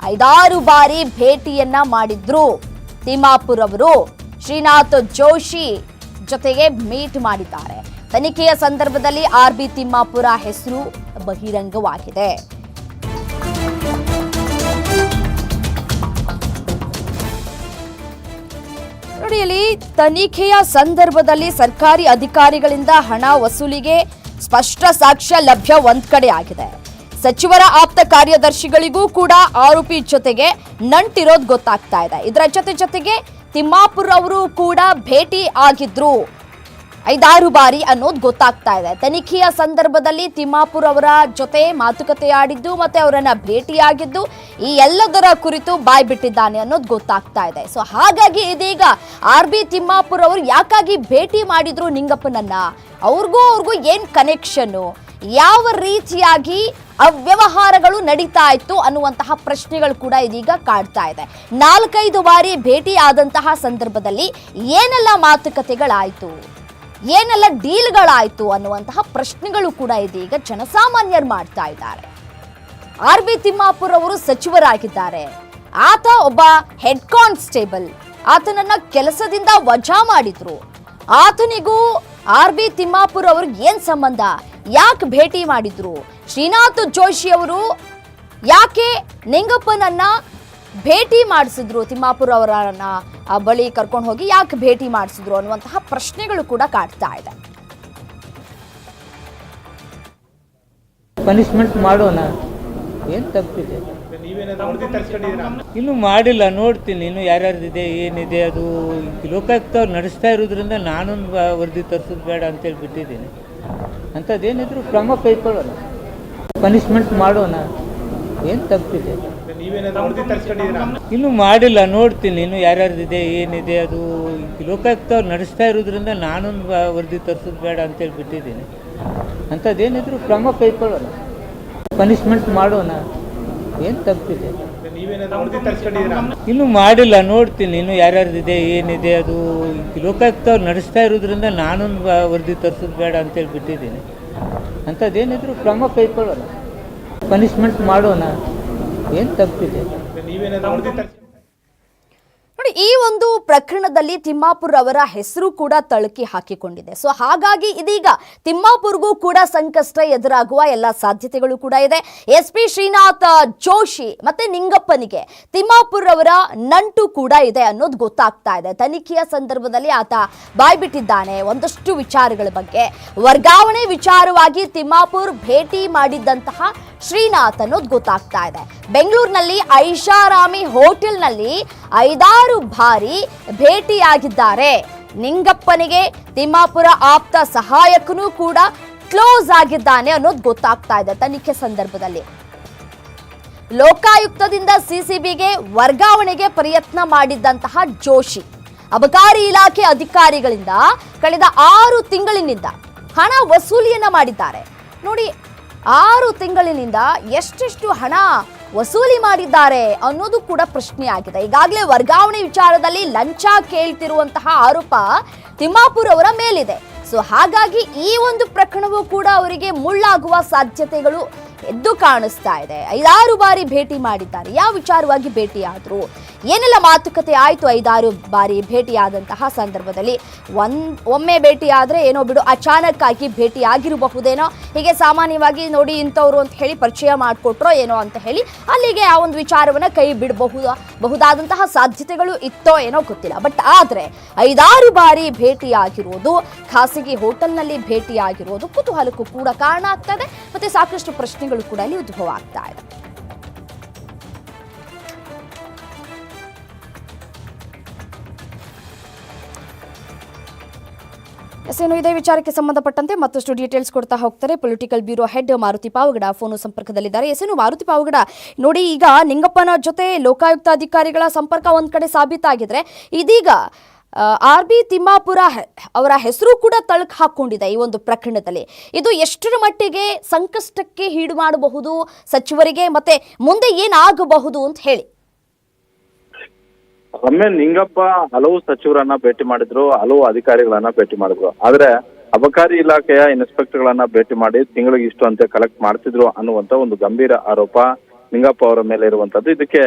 Speaker 1: ಐದಾರು ಬಾರಿ ಭೇಟಿಯನ್ನ ಮಾಡಿದ್ರು. ತಿಮ್ಮಾಪುರ್ ಅವರು ಶ್ರೀನಾಥ್ ಜೋಶಿ ಜೊತೆಗೆ ಮೀಟ್ ಮಾಡಿದ್ದಾರೆ. ತನಿಖೆಯ ಸಂದರ್ಭದಲ್ಲಿ ಆರ್ ಬಿ ತಿಮ್ಮಾಪುರ ಹೆಸರು ಬಹಿರಂಗವಾಗಿದೆ. ತನಿಖೆಯ ಸಂದರ್ಭದಲ್ಲಿ ಸರ್ಕಾರಿ ಅಧಿಕಾರಿಗಳಿಂದ ಹಣ ವಸೂಲಿಗೆ ಸ್ಪಷ್ಟ ಸಾಕ್ಷ್ಯ ಲಭ್ಯ ಒಂದ್ ಕಡೆ ಆಗಿದೆ. ಸಚಿವರ ಆಪ್ತ ಕಾರ್ಯದರ್ಶಿಗಳಿಗೂ ಕೂಡ ಆರೋಪಿ ಜೊತೆಗೆ ನಂಟಿರೋದು ಗೊತ್ತಾಗ್ತಾ ಇದೆ. ಇದರ ಜೊತೆ ಜೊತೆಗೆ ತಿಮ್ಮಾಪುರ್ ಅವರು ಕೂಡ ಭೇಟಿ ಆಗಿದ್ರು. ಐದಾರು ಬಾರಿ ಅನ್ನೋದು ಗೊತ್ತಾಗ್ತಾ ಇದೆ. ತನಿಖೆಯ ಸಂದರ್ಭದಲ್ಲಿ ತಿಮ್ಮಾಪುರ್ ಅವರ ಜೊತೆ ಮಾತುಕತೆ ಆಡಿದ್ದು ಮತ್ತೆ ಅವರನ್ನ ಭೇಟಿಯಾಗಿದ್ದು ಈ ಎಲ್ಲದರ ಕುರಿತು ಬಾಯ್ ಬಿಟ್ಟಿದ್ದಾನೆ ಅನ್ನೋದು ಗೊತ್ತಾಗ್ತಾ ಇದೆ. ಸೊ ಹಾಗಾಗಿ ಇದೀಗ ಆರ್ ಬಿ ತಿಮ್ಮಾಪುರ್ ಅವರು ಯಾಕಾಗಿ ಭೇಟಿ ಮಾಡಿದ್ರು ನಿಂಗಪ್ಪನನ್ನ? ಅವ್ರಿಗೂ ಅವ್ರಿಗೂ ಏನ್ ಕನೆಕ್ಷನ್ನು ಯಾವ ರೀತಿಯಾಗಿ ಅವ್ಯವಹಾರಗಳು ನಡೀತಾ ಇತ್ತು ಅನ್ನುವಂತಹ ಪ್ರಶ್ನೆಗಳು ಕೂಡ ಇದೀಗ ಕಾಡ್ತಾ ಇದೆ. ನಾಲ್ಕೈದು ಬಾರಿ ಭೇಟಿ ಆದಂತಹ ಸಂದರ್ಭದಲ್ಲಿ ಏನೆಲ್ಲ ಮಾತುಕತೆಗಳಾಯ್ತು? ಏನೆಲ್ಲ ಡೀಲ್ಗಳಾಯ್ತು ಅನ್ನುವಂತಹ ಪ್ರಶ್ನೆಗಳು ಕೂಡ ಇದೀಗ ಜನಸಾಮಾನ್ಯರು ಮಾಡ್ತಾ ಇದ್ದಾರೆ. ಆರ್ ಬಿ ತಿಮ್ಮಾಪುರ್ ಅವರು ಸಚಿವರಾಗಿದ್ದಾರೆ. ಆತ ಒಬ್ಬ ಹೆಡ್ ಕಾನ್ಸ್ಟೇಬಲ್ ಆತನನ್ನ ಕೆಲಸದಿಂದ ವಜಾ ಮಾಡಿದ್ರು. ಆತನಿಗೂ ಆರ್ ಬಿ ತಿಮ್ಮಾಪುರ್ ಅವ್ರಿಗೆ ಏನ್ ಸಂಬಂಧ? ಯಾಕೆ ಭೇಟಿ ಮಾಡಿದ್ರು? ಶ್ರೀನಾಥ್ ಜೋಶಿ ಅವರು ಯಾಕೆ ನಿಂಗಪ್ಪನನ್ನ ಭೇಟಿ ಮಾಡಿಸಿದ್ರು ತಿಮ್ಮಾಪುರ್ ಅವರನ್ನ ಬಳಿ ಕರ್ಕೊಂಡು ಹೋಗಿ ಯಾಕೆ ಭೇಟಿ ಮಾಡಿಸಿದ್ರು ಅನ್ನುವಂತಹ ಪ್ರಶ್ನೆಗಳು ಕೂಡ ಕಾಡ್ತಾ ಇದೆ.
Speaker 3: ಪನಿಷ್ಮೆಂಟ್ ಮಾಡೋಣ. ಏನು ತಪ್ಪಿದೆ? ಇನ್ನು ಮಾಡಿಲ್ಲ, ನೋಡ್ತೀನಿ. ಇನ್ನು ಯಾರ್ಯಾರ್ದಿದೆ, ಏನಿದೆ, ಅದು ಲೋಕಾಯುಕ್ತ ಅವ್ರು ನಡೆಸ್ತಾ ಇರೋದ್ರಿಂದ ನಾನೊಂದು ವ- ವರದಿ ತರಿಸೋದು ಬೇಡ ಅಂತೇಳಿ ಬಿಟ್ಟಿದ್ದೀನಿ ಅಂಥದ್ದೇನಿದ್ರು ಕ್ರಮ ಕೈಗೊಳ್ಳೋಣ ಪನಿಷ್ಮೆಂಟ್ ಮಾಡೋಣ. ಏನು ತಪ್ಪಿದೆ? ಇನ್ನು ಮಾಡಿಲ್ಲ ನೋಡ್ತೀನಿ. ಇನ್ನು ಯಾರ್ಯಾರ್ದಿದೆ ಏನಿದೆ ಅದು ಲೋಕಾಯುಕ್ತ ಅವ್ರು ನಡೆಸ್ತಾ ಇರೋದ್ರಿಂದ ನಾನೊಂದು ವ- ವರದಿ ತರಿಸೋದು ಬೇಡ ಅಂತೇಳಿ ಬಿಟ್ಟಿದ್ದೀನಿ ಅಂಥದ್ದೇನಿದ್ರು ಕ್ರಮ ಕೈಕೊಳ್ಳೋಣ ಪನಿಷ್ಮೆಂಟ್ ಮಾಡೋಣ. ಏನು ತಪ್ಪಿದೆ? ಇನ್ನು ಮಾಡಿಲ್ಲ ನೋಡ್ತೀನಿ. ಇನ್ನು ಯಾರ್ಯಾರ್ದಿದೆ ಏನಿದೆ ಅದು ಲೋಕಾಯುಕ್ತ ಅವ್ರು ನಡೆಸ್ತಾ ಇರೋದ್ರಿಂದ ನಾನೊಂದು ವ- ವರದಿ ತರಿಸೋದು ಬೇಡ ಅಂತೇಳಿ ಬಿಟ್ಟಿದ್ದೀನಿ ಅಂಥದ್ದೇನಿದ್ರು ಕ್ರಮ ಕೈಕೊಳ್ಳೋಣ ಪನಿಷ್ಮೆಂಟ್ ಮಾಡೋಣ. ಏನು ತಪ್ಪಿದೆ?
Speaker 1: ನೋಡಿ, ಈ ಒಂದು ಪ್ರಕರಣದಲ್ಲಿ ತಿಮ್ಮಾಪುರ್ ಅವರ ಹೆಸರು ಕೂಡ ತಳುಕಿ ಹಾಕಿಕೊಂಡಿದೆ. ಸೊ ಹಾಗಾಗಿ ಇದೀಗ ತಿಮ್ಮಾಪುರ್ಗೂ ಕೂಡ ಸಂಕಷ್ಟ ಎದುರಾಗುವ ಎಲ್ಲ ಸಾಧ್ಯತೆಗಳು ಕೂಡ ಇದೆ. ಎಸ್ ಪಿ ಶ್ರೀನಾಥ್ ಜೋಶಿ ಮತ್ತೆ ನಿಂಗಪ್ಪನಿಗೆ ತಿಮ್ಮಾಪುರ್ ಅವರ ನಂಟು ಕೂಡ ಇದೆ ಅನ್ನೋದು ಗೊತ್ತಾಗ್ತಾ ಇದೆ. ತನಿಖೆಯ ಸಂದರ್ಭದಲ್ಲಿ ಆತ ಬಾಯ್ಬಿಟ್ಟಿದ್ದಾನೆ. ಒಂದಷ್ಟು ವಿಚಾರಗಳ ಬಗ್ಗೆ. ವರ್ಗಾವಣೆ ವಿಚಾರವಾಗಿ ತಿಮ್ಮಾಪುರ್ ಭೇಟಿ ಮಾಡಿದ್ದಂತಹ ಶ್ರೀನಾಥ್ ಅನ್ನೋದು ಗೊತ್ತಾಗ್ತಾ ಇದೆ. ಬೆಂಗಳೂರಿನಲ್ಲಿ ಐಷಾರಾಮಿ ಹೋಟೆಲ್ನಲ್ಲಿ ಐದಾರು ಬಾರಿ ಭೇಟಿಯಾಗಿದ್ದಾರೆ. ನಿಂಗಪ್ಪನಿಗೆ ತಿಮ್ಮಾಪುರ ಆಪ್ತ ಸಹಾಯಕನೂ ಕೂಡ ಕ್ಲೋಸ್ ಆಗಿದ್ದಾನೆ ಅನ್ನೋದು ಗೊತ್ತಾಗ್ತಾ ಇದೆ ತನಿಖೆ ಸಂದರ್ಭದಲ್ಲಿ. ಲೋಕಾಯುಕ್ತದಿಂದ ಸಿಸಿಬಿಗೆ ವರ್ಗಾವಣೆಗೆ ಪ್ರಯತ್ನ ಮಾಡಿದ್ದಂತಹ ಜೋಶಿ, ಅಬಕಾರಿ ಇಲಾಖೆ ಅಧಿಕಾರಿಗಳಿಂದ ಕಳೆದ ಆರು ತಿಂಗಳಿನಿಂದ ಹಣ ವಸೂಲಿಯನ್ನ ಮಾಡಿದ್ದಾರೆ. ನೋಡಿ, ಆರು ತಿಂಗಳಿನಿಂದ ಎಷ್ಟೆಷ್ಟು ಹಣ ವಸೂಲಿ ಮಾಡಿದ್ದಾರೆ ಅನ್ನೋದು ಕೂಡ ಪ್ರಶ್ನೆ ಆಗಿದೆ ಈಗಾಗಲೇ ವರ್ಗಾವಣೆ ವಿಚಾರದಲ್ಲಿ ಲಂಚ ಕೇಳ್ತಿರುವಂತಹ ಆರೋಪ ತಿಮ್ಮಾಪುರ್ ಅವರ ಮೇಲಿದೆ. ಸೊ ಹಾಗಾಗಿ ಈ ಒಂದು ಪ್ರಕರಣವೂ ಕೂಡ ಅವರಿಗೆ ಮುಳ್ಳಾಗುವ ಸಾಧ್ಯತೆಗಳು ಎದ್ದು ಕಾಣಿಸ್ತಾ ಇದೆ. ಐದಾರು ಬಾರಿ ಭೇಟಿ ಮಾಡಿದ್ದಾರೆ. ಯಾವ ವಿಚಾರವಾಗಿ ಭೇಟಿಯಾದ್ರು? ಏನೆಲ್ಲ ಮಾತುಕತೆ ಆಯ್ತು ಐದಾರು ಬಾರಿ ಭೇಟಿಯಾದಂತಹ ಸಂದರ್ಭದಲ್ಲಿ? ಒನ್, ಒಮ್ಮೆ ಭೇಟಿಯಾದರೆ ಏನೋ ಬಿಡು ಅಚಾನಕ್ ಆಗಿ ಭೇಟಿ ಆಗಿರಬಹುದೇನೋ ಹೀಗೆ ಸಾಮಾನ್ಯವಾಗಿ ನೋಡಿ ಇಂಥವ್ರು ಅಂತ ಹೇಳಿ ಪರಿಚಯ ಮಾಡಿಕೊಟ್ರೋ ಏನೋ ಅಂತ ಹೇಳಿ ಅಲ್ಲಿಗೆ ಆ ಒಂದು ವಿಚಾರವನ್ನ ಕೈ ಬಿಡಬಹುದು, ಬಹುದಾದಂತಹ ಸಾಧ್ಯತೆಗಳು ಇತ್ತೋ ಏನೋ ಗೊತ್ತಿಲ್ಲ. ಬಟ್ ಆದ್ರೆ ಐದಾರು ಬಾರಿ ಭೇಟಿಯಾಗಿರೋದು, ಖಾಸಗಿ ಹೋಟೆಲ್ನಲ್ಲಿ ಭೇಟಿಯಾಗಿರೋದು ಕುತೂಹಲಕ್ಕೂ ಕೂಡ ಕಾರಣ ಆಗ್ತದೆ. ಮತ್ತೆ ಸಾಕಷ್ಟು ಪ್ರಶ್ನೆಗಳು ಕೂಡ ಇಲ್ಲಿ ಉದ್ಭವ ಆಗ್ತಾ ಇದೆ. ಏನು ಇದೇ ವಿಚಾರಕ್ಕೆ ಸಂಬಂಧಪಟ್ಟಂತೆ ಮತ್ತಷ್ಟು ಡೀಟೇಲ್ಸ್ ಕೊಡ್ತಾ ಹೋಗ್ತಾರೆ political bureau head Maruti Pavagada. Phone ಸಂಪರ್ಕದಲ್ಲಿದ್ದಾರೆ. ಎಸೇನು ಮಾರುತಿ ಪಾವಗಡ. ನೋಡಿ, ಈಗ ನಿಂಗಪ್ಪನ ಜೊತೆ ಲೋಕಾಯುಕ್ತ ಅಧಿಕಾರಿಗಳ ಸಂಪರ್ಕ ಒಂದ್ ಕಡೆ ಸಾಬೀತಾಗಿದ್ರೆ ಇದೀಗ ಆರ್ ಬಿ ತಿಮ್ಮಾಪುರ ಅವರ ಹೆಸರು ಕೂಡ ತಳಕು ಹಾಕೊಂಡಿದೆ ಈ ಒಂದು ಪ್ರಕರಣದಲ್ಲಿ. ಇದು ಎಷ್ಟರ ಮಟ್ಟಿಗೆ ಸಂಕಷ್ಟಕ್ಕೆ ಈಡು ಮಾಡಬಹುದು, ಸಚಿವರಿಗೆ ಮತ್ತೆ ಮುಂದೆ ಏನಾಗಬಹುದು ಅಂತ ಹೇಳಿ.
Speaker 4: ಒಮ್ಮೆ ನಿಂಗಪ್ಪ ಹಲವು ಸಚಿವರನ್ನ ಭೇಟಿ ಮಾಡಿದ್ರು, ಹಲವು ಅಧಿಕಾರಿಗಳನ್ನ ಭೇಟಿ ಮಾಡಿದ್ರು. ಆದ್ರೆ ಅಬಕಾರಿ ಇಲಾಖೆಯ ಇನ್ಸ್ಪೆಕ್ಟರ್ಗಳನ್ನ ಭೇಟಿ ಮಾಡಿ ತಿಂಗಳಿಗೆ ಇಷ್ಟು ಅಂತ ಕಲೆಕ್ಟ್ ಮಾಡ್ತಿದ್ರು ಅನ್ನುವಂತ ಒಂದು ಗಂಭೀರ ಆರೋಪ ನಿಂಗಪ್ಪ ಅವರ ಮೇಲೆ ಇರುವಂತದ್ದು. ಇದಕ್ಕೆ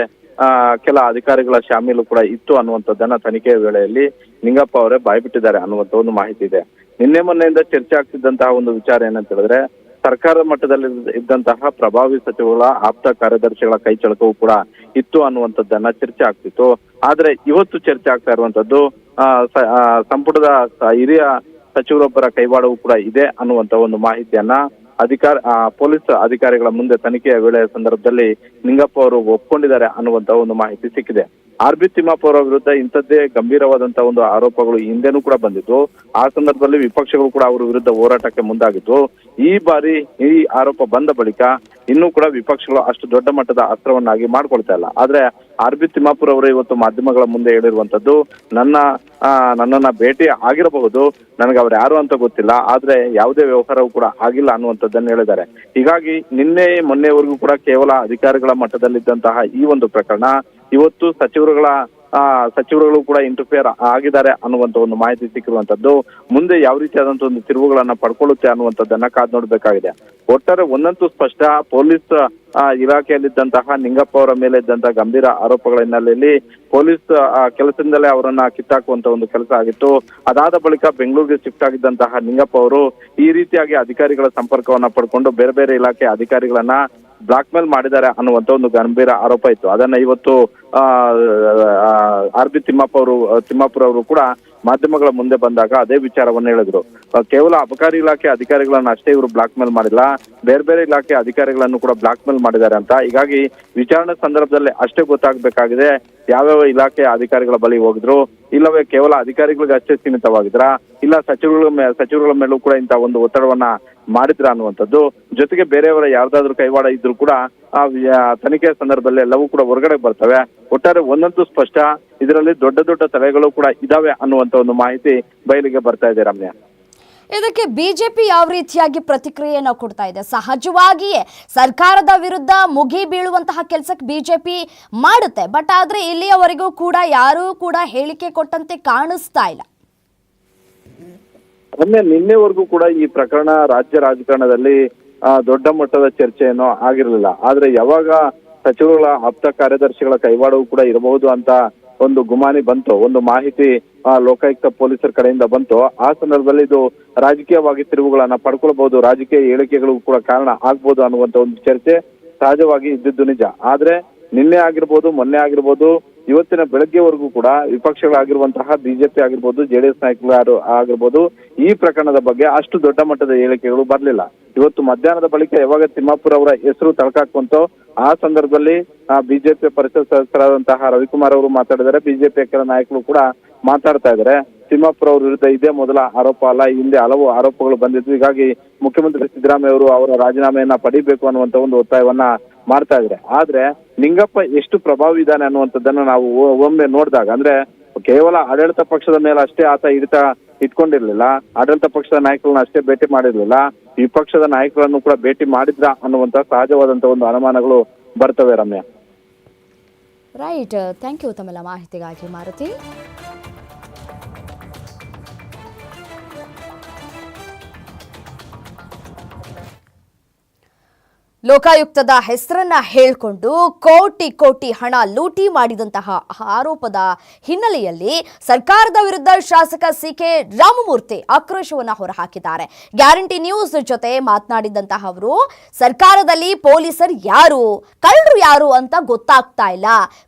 Speaker 4: ಕೆಲ ಅಧಿಕಾರಿಗಳ ಶಾಮೀಲು ಕೂಡ ಇತ್ತು ಅನ್ನುವಂಥದ್ದನ್ನ ತನಿಖೆಯ ವೇಳೆಯಲ್ಲಿ ನಿಂಗಪ್ಪ ಅವರೇ ಬಾಯ್ಬಿಟ್ಟಿದ್ದಾರೆ ಅನ್ನುವಂತ ಒಂದು ಮಾಹಿತಿ ಇದೆ. ನಿನ್ನೆ ಮೊನ್ನೆಯಿಂದ ಚರ್ಚೆ ಆಗ್ತಿದ್ದಂತಹ ಒಂದು ವಿಚಾರ ಏನಂತ ಹೇಳಿದ್ರೆ, ಸರ್ಕಾರ ಮಟ್ಟದಲ್ಲಿ ಇದ್ದಂತಹ ಪ್ರಭಾವಿ ಸಚಿವಗಳ ಆಪ್ತ ಕಾರ್ಯದರ್ಶಿಗಳ ಕೈ ಚಳಕವು ಕೂಡ ಇತ್ತು ಅನ್ನುವಂಥದ್ದನ್ನ ಚರ್ಚೆ ಆಗ್ತಿತ್ತು. ಆದ್ರೆ ಇವತ್ತು ಚರ್ಚೆ ಆಗ್ತಾ ಇರುವಂತದ್ದು ಸಂಪುಟದ ಹಿರಿಯ ಸಚಿವರೊಬ್ಬರ ಕೈವಾಡವೂ ಕೂಡ ಇದೆ ಅನ್ನುವಂತ ಒಂದು ಮಾಹಿತಿಯನ್ನ ಅಧಿಕಾರ ಪೊಲೀಸ್ ಅಧಿಕಾರಿಗಳ ಮುಂದೆ ತನಿಖೆಯ ವೇಳೆಯ ಸಂದರ್ಭದಲ್ಲಿ ನಿಂಗಪ್ಪ ಅವರು ಒಪ್ಕೊಂಡಿದ್ದಾರೆ ಅನ್ನುವಂತ ಒಂದು ಮಾಹಿತಿ ಸಿಕ್ಕಿದೆ. ಆರ್ ಬಿ ತಿಮ್ಮಾಪುರ ವಿರುದ್ಧ ಇಂಥದ್ದೇ ಗಂಭೀರವಾದಂತಹ ಒಂದು ಆರೋಪಗಳು ಹಿಂದೆನೂ ಕೂಡ ಬಂದಿತ್ತು ಆ ಸಂದರ್ಭದಲ್ಲಿ ವಿಪಕ್ಷಗಳು ಕೂಡ ಅವರ ವಿರುದ್ಧ ಹೋರಾಟಕ್ಕೆ ಮುಂದಾಗಿತ್ತು ಈ ಬಾರಿ ಈ ಆರೋಪ ಬಂದ ಬಳಿಕ ಇನ್ನೂ ಕೂಡ ವಿಪಕ್ಷಗಳು ಅಷ್ಟು ದೊಡ್ಡ ಮಟ್ಟದ ಅಸ್ತ್ರವನ್ನಾಗಿ ಮಾಡ್ಕೊಳ್ತಾ ಇಲ್ಲ. ಆದ್ರೆ ಆರ್ ಬಿ ತಿಮ್ಮಾಪುರ ಅವರು ಇವತ್ತು ಮಾಧ್ಯಮಗಳ ಮುಂದೆ ಹೇಳಿರುವಂತದ್ದು ನನ್ನ ನನ್ನನ್ನ ಭೇಟಿ ಆಗಿರಬಹುದು, ನನಗೆ ಅವ್ರು ಯಾರು ಅಂತ ಗೊತ್ತಿಲ್ಲ, ಆದ್ರೆ ಯಾವುದೇ ವ್ಯವಹಾರವೂ ಕೂಡ ಆಗಿಲ್ಲ ಅನ್ನುವಂಥದ್ದನ್ನು ಹೇಳಿದ್ದಾರೆ. ಹೀಗಾಗಿ ನಿನ್ನೆ ಮೊನ್ನೆವರೆಗೂ ಕೂಡ ಕೇವಲ ಅಧಿಕಾರಿಗಳ ಮಟ್ಟದಲ್ಲಿದ್ದಂತಹ ಈ ಒಂದು ಪ್ರಕರಣ ಇವತ್ತು ಸಚಿವರುಗಳ ಸಚಿವರುಗಳು ಕೂಡ ಇಂಟರ್ಫಿಯರ್ ಆಗಿದ್ದಾರೆ ಅನ್ನುವಂತ ಒಂದು ಮಾಹಿತಿ ಸಿಕ್ಕಿರುವಂತದ್ದು. ಮುಂದೆ ಯಾವ ರೀತಿಯಾದಂತ ಒಂದು ತಿರುವುಗಳನ್ನ ಪಡ್ಕೊಳ್ಳುತ್ತೆ ಅನ್ನುವಂಥದ್ದನ್ನ ಕಾದ್ ನೋಡ್ಬೇಕಾಗಿದೆ. ಒಟ್ಟಾರೆ ಒಂದಂತೂ ಸ್ಪಷ್ಟ, ಪೊಲೀಸ್ ಇಲಾಖೆಯಲ್ಲಿದ್ದಂತಹ ನಿಂಗಪ್ಪ ಅವರ ಮೇಲೆ ಇದ್ದಂತಹ ಗಂಭೀರ ಆರೋಪಗಳ ಹಿನ್ನೆಲೆಯಲ್ಲಿ ಪೊಲೀಸ್ ಕೆಲಸದಿಂದಲೇ ಅವರನ್ನ ಕಿತ್ತಾಕುವಂತ ಒಂದು ಕೆಲಸ ಆಗಿತ್ತು. ಅದಾದ ಬಳಿಕ ಬೆಂಗಳೂರಿಗೆ ಶಿಫ್ಟ್ ಆಗಿದ್ದಂತಹ ನಿಂಗಪ್ಪ ಅವರು ಈ ರೀತಿಯಾಗಿ ಅಧಿಕಾರಿಗಳ ಸಂಪರ್ಕವನ್ನ ಪಡ್ಕೊಂಡು ಬೇರೆ ಬೇರೆ ಇಲಾಖೆ ಅಧಿಕಾರಿಗಳನ್ನ ಬ್ಲಾಕ್ ಮೇಲ್ ಮಾಡಿದ್ದಾರೆ ಅನ್ನುವಂತ ಒಂದು ಗಂಭೀರ ಆರೋಪ ಇತ್ತು. ಅದನ್ನ ಇವತ್ತು ಆರ್ ಬಿ ತಿಮ್ಮಪ್ಪ ಅವರು, ತಿಮ್ಮಾಪುರ ಅವರು ಕೂಡ ಮಾಧ್ಯಮಗಳ ಮುಂದೆ ಬಂದಾಗ ಅದೇ ವಿಚಾರವನ್ನ ಹೇಳಿದ್ರು. ಕೇವಲ ಅಬಕಾರಿ ಇಲಾಖೆ ಅಧಿಕಾರಿಗಳನ್ನ ಅಷ್ಟೇ ಇವರು ಬ್ಲಾಕ್ ಮೇಲ್ ಮಾಡಿಲ್ಲ. ಬೇರೆ ಬೇರೆ ಇಲಾಖೆ ಅಧಿಕಾರಿಗಳನ್ನು ಕೂಡ ಬ್ಲಾಕ್ ಮೇಲ್ ಮಾಡಿದ್ದಾರೆ ಅಂತ. ಹೀಗಾಗಿ ವಿಚಾರಣೆ ಸಂದರ್ಭದಲ್ಲಿ ಅಷ್ಟೇ ಗೊತ್ತಾಗಬೇಕಾಗಿದೆ ಯಾವ್ಯಾವ ಇಲಾಖೆ ಅಧಿಕಾರಿಗಳ ಬಳಿ ಹೋಗಿದ್ರು. ಇಲ್ಲವೇ ಕೇವಲ ಅಧಿಕಾರಿಗಳಿಗೆ ಅಷ್ಟೇ ಸೀಮಿತವಾಗಿದ್ರ? ಇಲ್ಲ ಸಚಿವರುಗಳ ಸಚಿವರುಗಳ ಮೇಲೂ ಕೂಡ ಇಂತಹ ಒಂದು ಒತ್ತಡವನ್ನ ಮಾಡಿದ್ರ ಅನ್ನುವಂಥದ್ದು. ಜೊತೆಗೆ ಬೇರೆಯವರ ಯಾರ್ದಾದ್ರೂ ಕೈವಾಡ ಇದ್ರು ಕೂಡ ಆ ತನಿಖೆ ಸಂದರ್ಭದಲ್ಲಿ ಎಲ್ಲವೂ ಕೂಡ ಹೊರಗಡೆ ಬರ್ತವೆ. ಒಟ್ಟಾರೆ ಒಂದಂತೂ ಸ್ಪಷ್ಟ, ಇದರಲ್ಲಿ ದೊಡ್ಡ ದೊಡ್ಡ ತಲೆಗಳು ಕೂಡ ಇದಾವೆ ಅನ್ನುವಂತ ಒಂದು ಮಾಹಿತಿ ಬಯಲಿಗೆ ಬರ್ತಾ ಇದೆ ರಮ್ಯಾ.
Speaker 1: ಇದಕ್ಕೆ ಬಿಜೆಪಿ ಯಾವ ರೀತಿಯಾಗಿ ಪ್ರತಿಕ್ರಿಯೆಯನ್ನು ಕೊಡ್ತಾ ಇದೆ? ಸಹಜವಾಗಿಯೇ ಸರ್ಕಾರದ ವಿರುದ್ಧ ಮುಗಿ ಬೀಳುವಂತಹ ಕೆಲಸಕ್ಕೆ ಬಿಜೆಪಿ ಮಾಡುತ್ತೆ. ಬಟ್ ಆದ್ರೆ ಇಲ್ಲಿಯವರೆಗೂ ಕೂಡ ಯಾರೂ ಕೂಡ ಹೇಳಿಕೆ ಕೊಟ್ಟಂತೆ ಕಾಣಿಸ್ತಾ ಇಲ್ಲ.
Speaker 4: ಒಮ್ಮೆ ನಿನ್ನೆವರೆಗೂ ಕೂಡ ಈ ಪ್ರಕರಣ ರಾಜ್ಯ ರಾಜಕಾರಣದಲ್ಲಿ ದೊಡ್ಡ ಮಟ್ಟದ ಚರ್ಚೆಯನ್ನು ಆಗಿರಲಿಲ್ಲ. ಆದ್ರೆ ಯಾವಾಗ ಸಚಿವರುಗಳ ಆಪ್ತ ಕಾರ್ಯದರ್ಶಿಗಳ ಕೈವಾಡವೂ ಕೂಡ ಇರಬಹುದು ಅಂತ ಒಂದು ಗುಮಾನಿ ಬಂತು, ಒಂದು ಮಾಹಿತಿ ಲೋಕಾಯುಕ್ತ ಪೊಲೀಸರ ಕಡೆಯಿಂದ ಬಂತು. ಆ ಸಂದರ್ಭದಲ್ಲಿ ಇದು ರಾಜಕೀಯವಾಗಿ ತಿರುವುಗಳನ್ನ ಪಡ್ಕೊಳ್ಬಹುದು, ರಾಜಕೀಯ ಹೇಳಿಕೆಗಳು ಕೂಡ ಕಾರಣ ಆಗ್ಬೋದು ಅನ್ನುವಂತ ಒಂದು ಚರ್ಚೆ ಸಹಜವಾಗಿ ಇದ್ದಿದ್ದು ನಿಜ. ಆದ್ರೆ ನಿನ್ನೆ ಆಗಿರ್ಬೋದು, ಮೊನ್ನೆ ಆಗಿರ್ಬೋದು, ಇವತ್ತಿನ ಬೆಳಗ್ಗೆವರೆಗೂ ಕೂಡ ವಿಪಕ್ಷಗಳಾಗಿರುವಂತಹ ಬಿಜೆಪಿ ಆಗಿರ್ಬೋದು, ಜೆಡಿಎಸ್ ನಾಯಕರು ಆಗಿರ್ಬೋದು, ಈ ಪ್ರಕರಣದ ಬಗ್ಗೆ ಅಷ್ಟು ದೊಡ್ಡ ಮಟ್ಟದ ಹೇಳಿಕೆಗಳು ಬರಲಿಲ್ಲ. ಇವತ್ತು ಮಧ್ಯಾಹ್ನದ ಬಳಿಕ ಯಾವಾಗ ತಿಮ್ಮಾಪುರ ಅವರ ಹೆಸರು ತಳಕಾಕುವಂತೋ ಆ ಸಂದರ್ಭದಲ್ಲಿ ಬಿಜೆಪಿ ಪರಿಷತ್ ಸದಸ್ಯರಾದಂತಹ ರವಿಕುಮಾರ್ ಅವರು ಮಾತಾಡಿದ್ದಾರೆ. ಬಿಜೆಪಿ ಕೆಲ ನಾಯಕರು ಕೂಡ ಮಾತಾಡ್ತಾ ಇದ್ದಾರೆ. ತಿಮ್ಮಾಪುರ ಅವ್ರ ವಿರುದ್ಧ ಇದೇ ಮೊದಲ ಆರೋಪ ಅಲ್ಲ ಹಿಂದೆ ಹಲವು ಆರೋಪಗಳು ಬಂದಿದ್ವು. ಹೀಗಾಗಿ ಮುಖ್ಯಮಂತ್ರಿ ಸಿದ್ದರಾಮಯ್ಯ ಅವರು ಅವರ ರಾಜೀನಾಮೆಯನ್ನ ಪಡಿಬೇಕು ಅನ್ನುವಂತ ಒಂದು ಒತ್ತಾಯವನ್ನ ಮಾಡ್ತಾ ಇದ್ದಾರೆ. ಆದ್ರೆ ನಿಂಗಪ್ಪ ಎಷ್ಟು ಪ್ರಭಾವಿ ಇದ್ದಾನೆ ಅನ್ನುವಂಥದ್ದನ್ನ ನಾವು ಒಮ್ಮೆ ನೋಡಿದಾಗ, ಅಂದ್ರೆ ಕೇವಲ ಆಡಳಿತ ಪಕ್ಷದ ಮೇಲೆ ಅಷ್ಟೇ ಆತ ಹಿಡಿತ ಇಟ್ಕೊಂಡಿರ್ಲಿಲ್ಲ, ಆಡಳಿತ ಪಕ್ಷದ ನಾಯಕರನ್ನ ಅಷ್ಟೇ ಭೇಟಿ ಮಾಡಿರ್ಲಿಲ್ಲ, ವಿಪಕ್ಷದ ನಾಯಕರನ್ನು ಕೂಡ ಭೇಟಿ ಮಾಡಿದ್ರ ಅನ್ನುವಂತ ಸಹಜವಾದಂತ ಒಂದು ಅನುಮಾನಗಳು ಬರ್ತವೆ ರಮ್ಯಾ.
Speaker 1: ರೈಟ್ ಥ್ಯಾಂಕ್ ಯು ತಮ್ಮೆಲ್ಲ ಮಾಹಿತಿಗಾಗಿ ಮಾರುತಿ. ಲೋಕಾಯುಕ್ತದ ಹೆಸರನ್ನ ಹೇಳ್ಕೊಂಡು ಕೋಟಿ ಕೋಟಿ ಹಣ ಲೂಟಿ ಮಾಡಿದಂತಹ ಆರೋಪದ ಹಿನ್ನೆಲೆಯಲ್ಲಿ ಸರ್ಕಾರದ ವಿರುದ್ಧ ಶಾಸಕ ಸಿ ಕೆ ರಾಮಮೂರ್ತಿ ಆಕ್ರೋಶವನ್ನ ಹೊರಹಾಕಿದ್ದಾರೆ. ಗ್ಯಾರಂಟಿ ನ್ಯೂಸ್ ಜೊತೆ ಮಾತನಾಡಿದಂತಹ ಅವರು ಸರ್ಕಾರದಲ್ಲಿ ಪೊಲೀಸರು ಯಾರು, ಕಳ್ಳರು ಯಾರು ಅಂತ ಗೊತ್ತಾಗ್ತಾ ಇಲ್ಲ.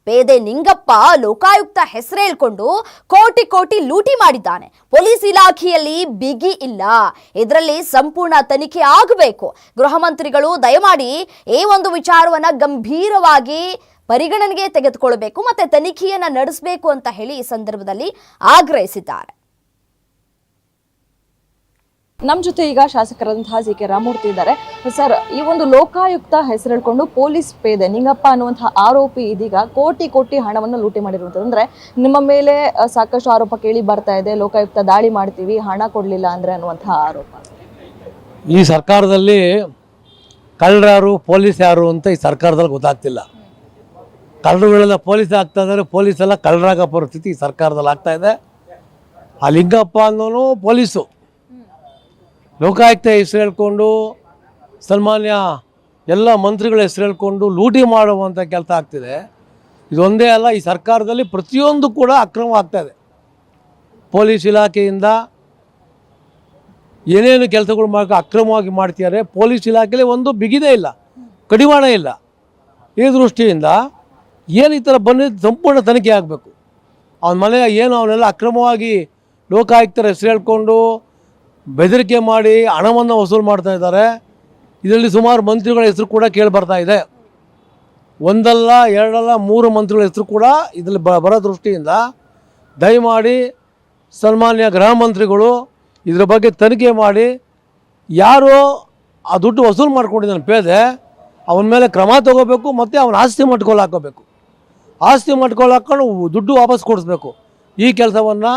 Speaker 1: ಪೇದೆ ನಿಂಗಪ್ಪ ಲೋಕಾಯುಕ್ತ ಹೆಸರು ಹೇಳ್ಕೊಂಡು ಕೋಟಿ ಕೋಟಿ ಲೂಟಿ ಮಾಡಿದ್ದಾನೆ. ಪೊಲೀಸ್ ಇಲಾಖೆಯಲ್ಲಿ ಬಿಗಿ ಇಲ್ಲ. ಇದರಲ್ಲಿ ಸಂಪೂರ್ಣ ತನಿಖೆ ಆಗಬೇಕು. ಗೃಹ ಮಂತ್ರಿಗಳು ದಯಮಾಡಿ ಈ ಒಂದು ವಿಚಾರವನ್ನ ಗಂಭೀರವಾಗಿ ಪರಿಗಣನೆಗೆ ತೆಗೆದುಕೊಳ್ಳಬೇಕು ಮತ್ತೆ ತನಿಖೆಯನ್ನ ನಡೆಸಬೇಕು ಅಂತ ಹೇಳಿ ಈ ಸಂದರ್ಭದಲ್ಲಿ ಆಗ್ರಹಿಸಿದ್ದಾರೆ.
Speaker 5: ನಮ್ಮ ಜೊತೆ ಈಗ ಶಾಸಕರಾದಂತಹ ಸಿ ಕೆ ರಾಮೂರ್ತಿ ಇದ್ದಾರೆ. ಸರ್ ಈ ಒಂದು ಲೋಕಾಯುಕ್ತ ಹೆಸರು ಹೇಳ್ಕೊಂಡು ಪೊಲೀಸ್ ಪೇದೆ ನಿಂಗಪ್ಪ ಅನ್ನುವಂತಹ ಆರೋಪಿ ಇದೀಗ ಕೋಟಿ ಕೋಟಿ ಹಣವನ್ನು ಲೂಟಿ ಮಾಡಿರುವಂಥದ್ದು. ಅಂದರೆ ನಿಮ್ಮ ಮೇಲೆ ಸಾಕಷ್ಟು ಆರೋಪ ಕೇಳಿ ಬರ್ತಾ ಇದೆ ಲೋಕಾಯುಕ್ತ ದಾಳಿ ಮಾಡ್ತೀವಿ ಹಣ ಕೊಡ್ಲಿಲ್ಲ ಅಂದ್ರೆ ಅನ್ನುವಂತಹ ಆರೋಪ.
Speaker 6: ಈ ಸರ್ಕಾರದಲ್ಲಿ ಕಳ್ಳರು ಯಾರು ಪೊಲೀಸ್ ಯಾರು ಅಂತ ಈ ಸರ್ಕಾರದಲ್ಲಿ ಗೊತ್ತಾಗ್ತಿಲ್ಲ. ಕಳ್ಳರುಗಳೆಲ್ಲ ಪೊಲೀಸ್ ಆಗ್ತಾ ಇದ್ದಾರೆ, ಪೊಲೀಸ್ ಎಲ್ಲ ಕಳ್ಳರಾಗ ಪರಿಸ್ಥಿತಿ ಈ ಸರ್ಕಾರದಲ್ಲಿ ಆಗ್ತಾ ಇದೆ. ಆ ಲಿಂಗಪ್ಪ ಅನ್ನೋನು ಪೊಲೀಸು. ಲೋಕಾಯುಕ್ತ ಹೆಸರು ಹೇಳ್ಕೊಂಡು, ಸನ್ಮಾನ್ಯ ಎಲ್ಲ ಮಂತ್ರಿಗಳ ಹೆಸರು ಹೇಳ್ಕೊಂಡು ಲೂಟಿ ಮಾಡುವಂಥ ಕೆಲಸ ಆಗ್ತಿದೆ. ಇದೊಂದೇ ಅಲ್ಲ, ಈ ಸರ್ಕಾರದಲ್ಲಿ ಪ್ರತಿಯೊಂದು ಕೂಡ ಅಕ್ರಮ ಆಗ್ತಾ ಇದೆ. ಪೊಲೀಸ್ ಇಲಾಖೆಯಿಂದ ಏನೇನು ಕೆಲಸಗಳು ಮಾಡಿ ಅಕ್ರಮವಾಗಿ ಮಾಡ್ತಿದ್ದಾರೆ, ಪೊಲೀಸ್ ಇಲಾಖೆಯಲ್ಲಿ ಒಂದು ಬಿಗಿದೇ ಇಲ್ಲ, ಕಡಿವಾಣ ಇಲ್ಲ. ಈ ದೃಷ್ಟಿಯಿಂದ ಏನು ಈ ಥರ ಬಂದಿದ್ದು ಸಂಪೂರ್ಣ ತನಿಖೆ ಆಗಬೇಕು. ಅವನ ಮನೆ ಏನು ಅವನ್ನೆಲ್ಲ ಅಕ್ರಮವಾಗಿ ಲೋಕಾಯುಕ್ತರ ಹೆಸರು ಹೇಳ್ಕೊಂಡು ಬೆದರಿಕೆ ಮಾಡಿ ಹಣವನ್ನು ವಸೂಲು ಮಾಡ್ತಾ ಇದ್ದಾರೆ. ಇದರಲ್ಲಿ ಸುಮಾರು ಮಂತ್ರಿಗಳ ಹೆಸರು ಕೂಡ ಕೇಳಿ ಬರ್ತಾ ಇದೆ. ಒಂದಲ್ಲ, ಎರಡಲ್ಲ, ಮೂರು ಮಂತ್ರಿಗಳ ಹೆಸರು ಕೂಡ ಇದರಲ್ಲಿ ಬರೋ ದೃಷ್ಟಿಯಿಂದ ದಯಮಾಡಿ ಸನ್ಮಾನ್ಯ ಗೃಹ ಮಂತ್ರಿಗಳು ಇದರ ಬಗ್ಗೆ ತನಿಖೆ ಮಾಡಿ ಯಾರು ಆ ದುಡ್ಡು ವಸೂಲು ಮಾಡ್ಕೊಂಡಿದ್ದಾನೆ ಪೇದೆ, ಅವನ ಮೇಲೆ ಕ್ರಮ ತಗೋಬೇಕು ಮತ್ತು ಅವನ ಆಸ್ತಿ ಮಟ್ಕೊಲ್ ಹಾಕೋಬೇಕು. ಆಸ್ತಿ ಮಟ್ಕೊಲ್ ಹಾಕ್ಕೊಂಡು ದುಡ್ಡು ವಾಪಸ್ ಕೊಡಿಸ್ಬೇಕು. ಈ ಕೆಲಸವನ್ನು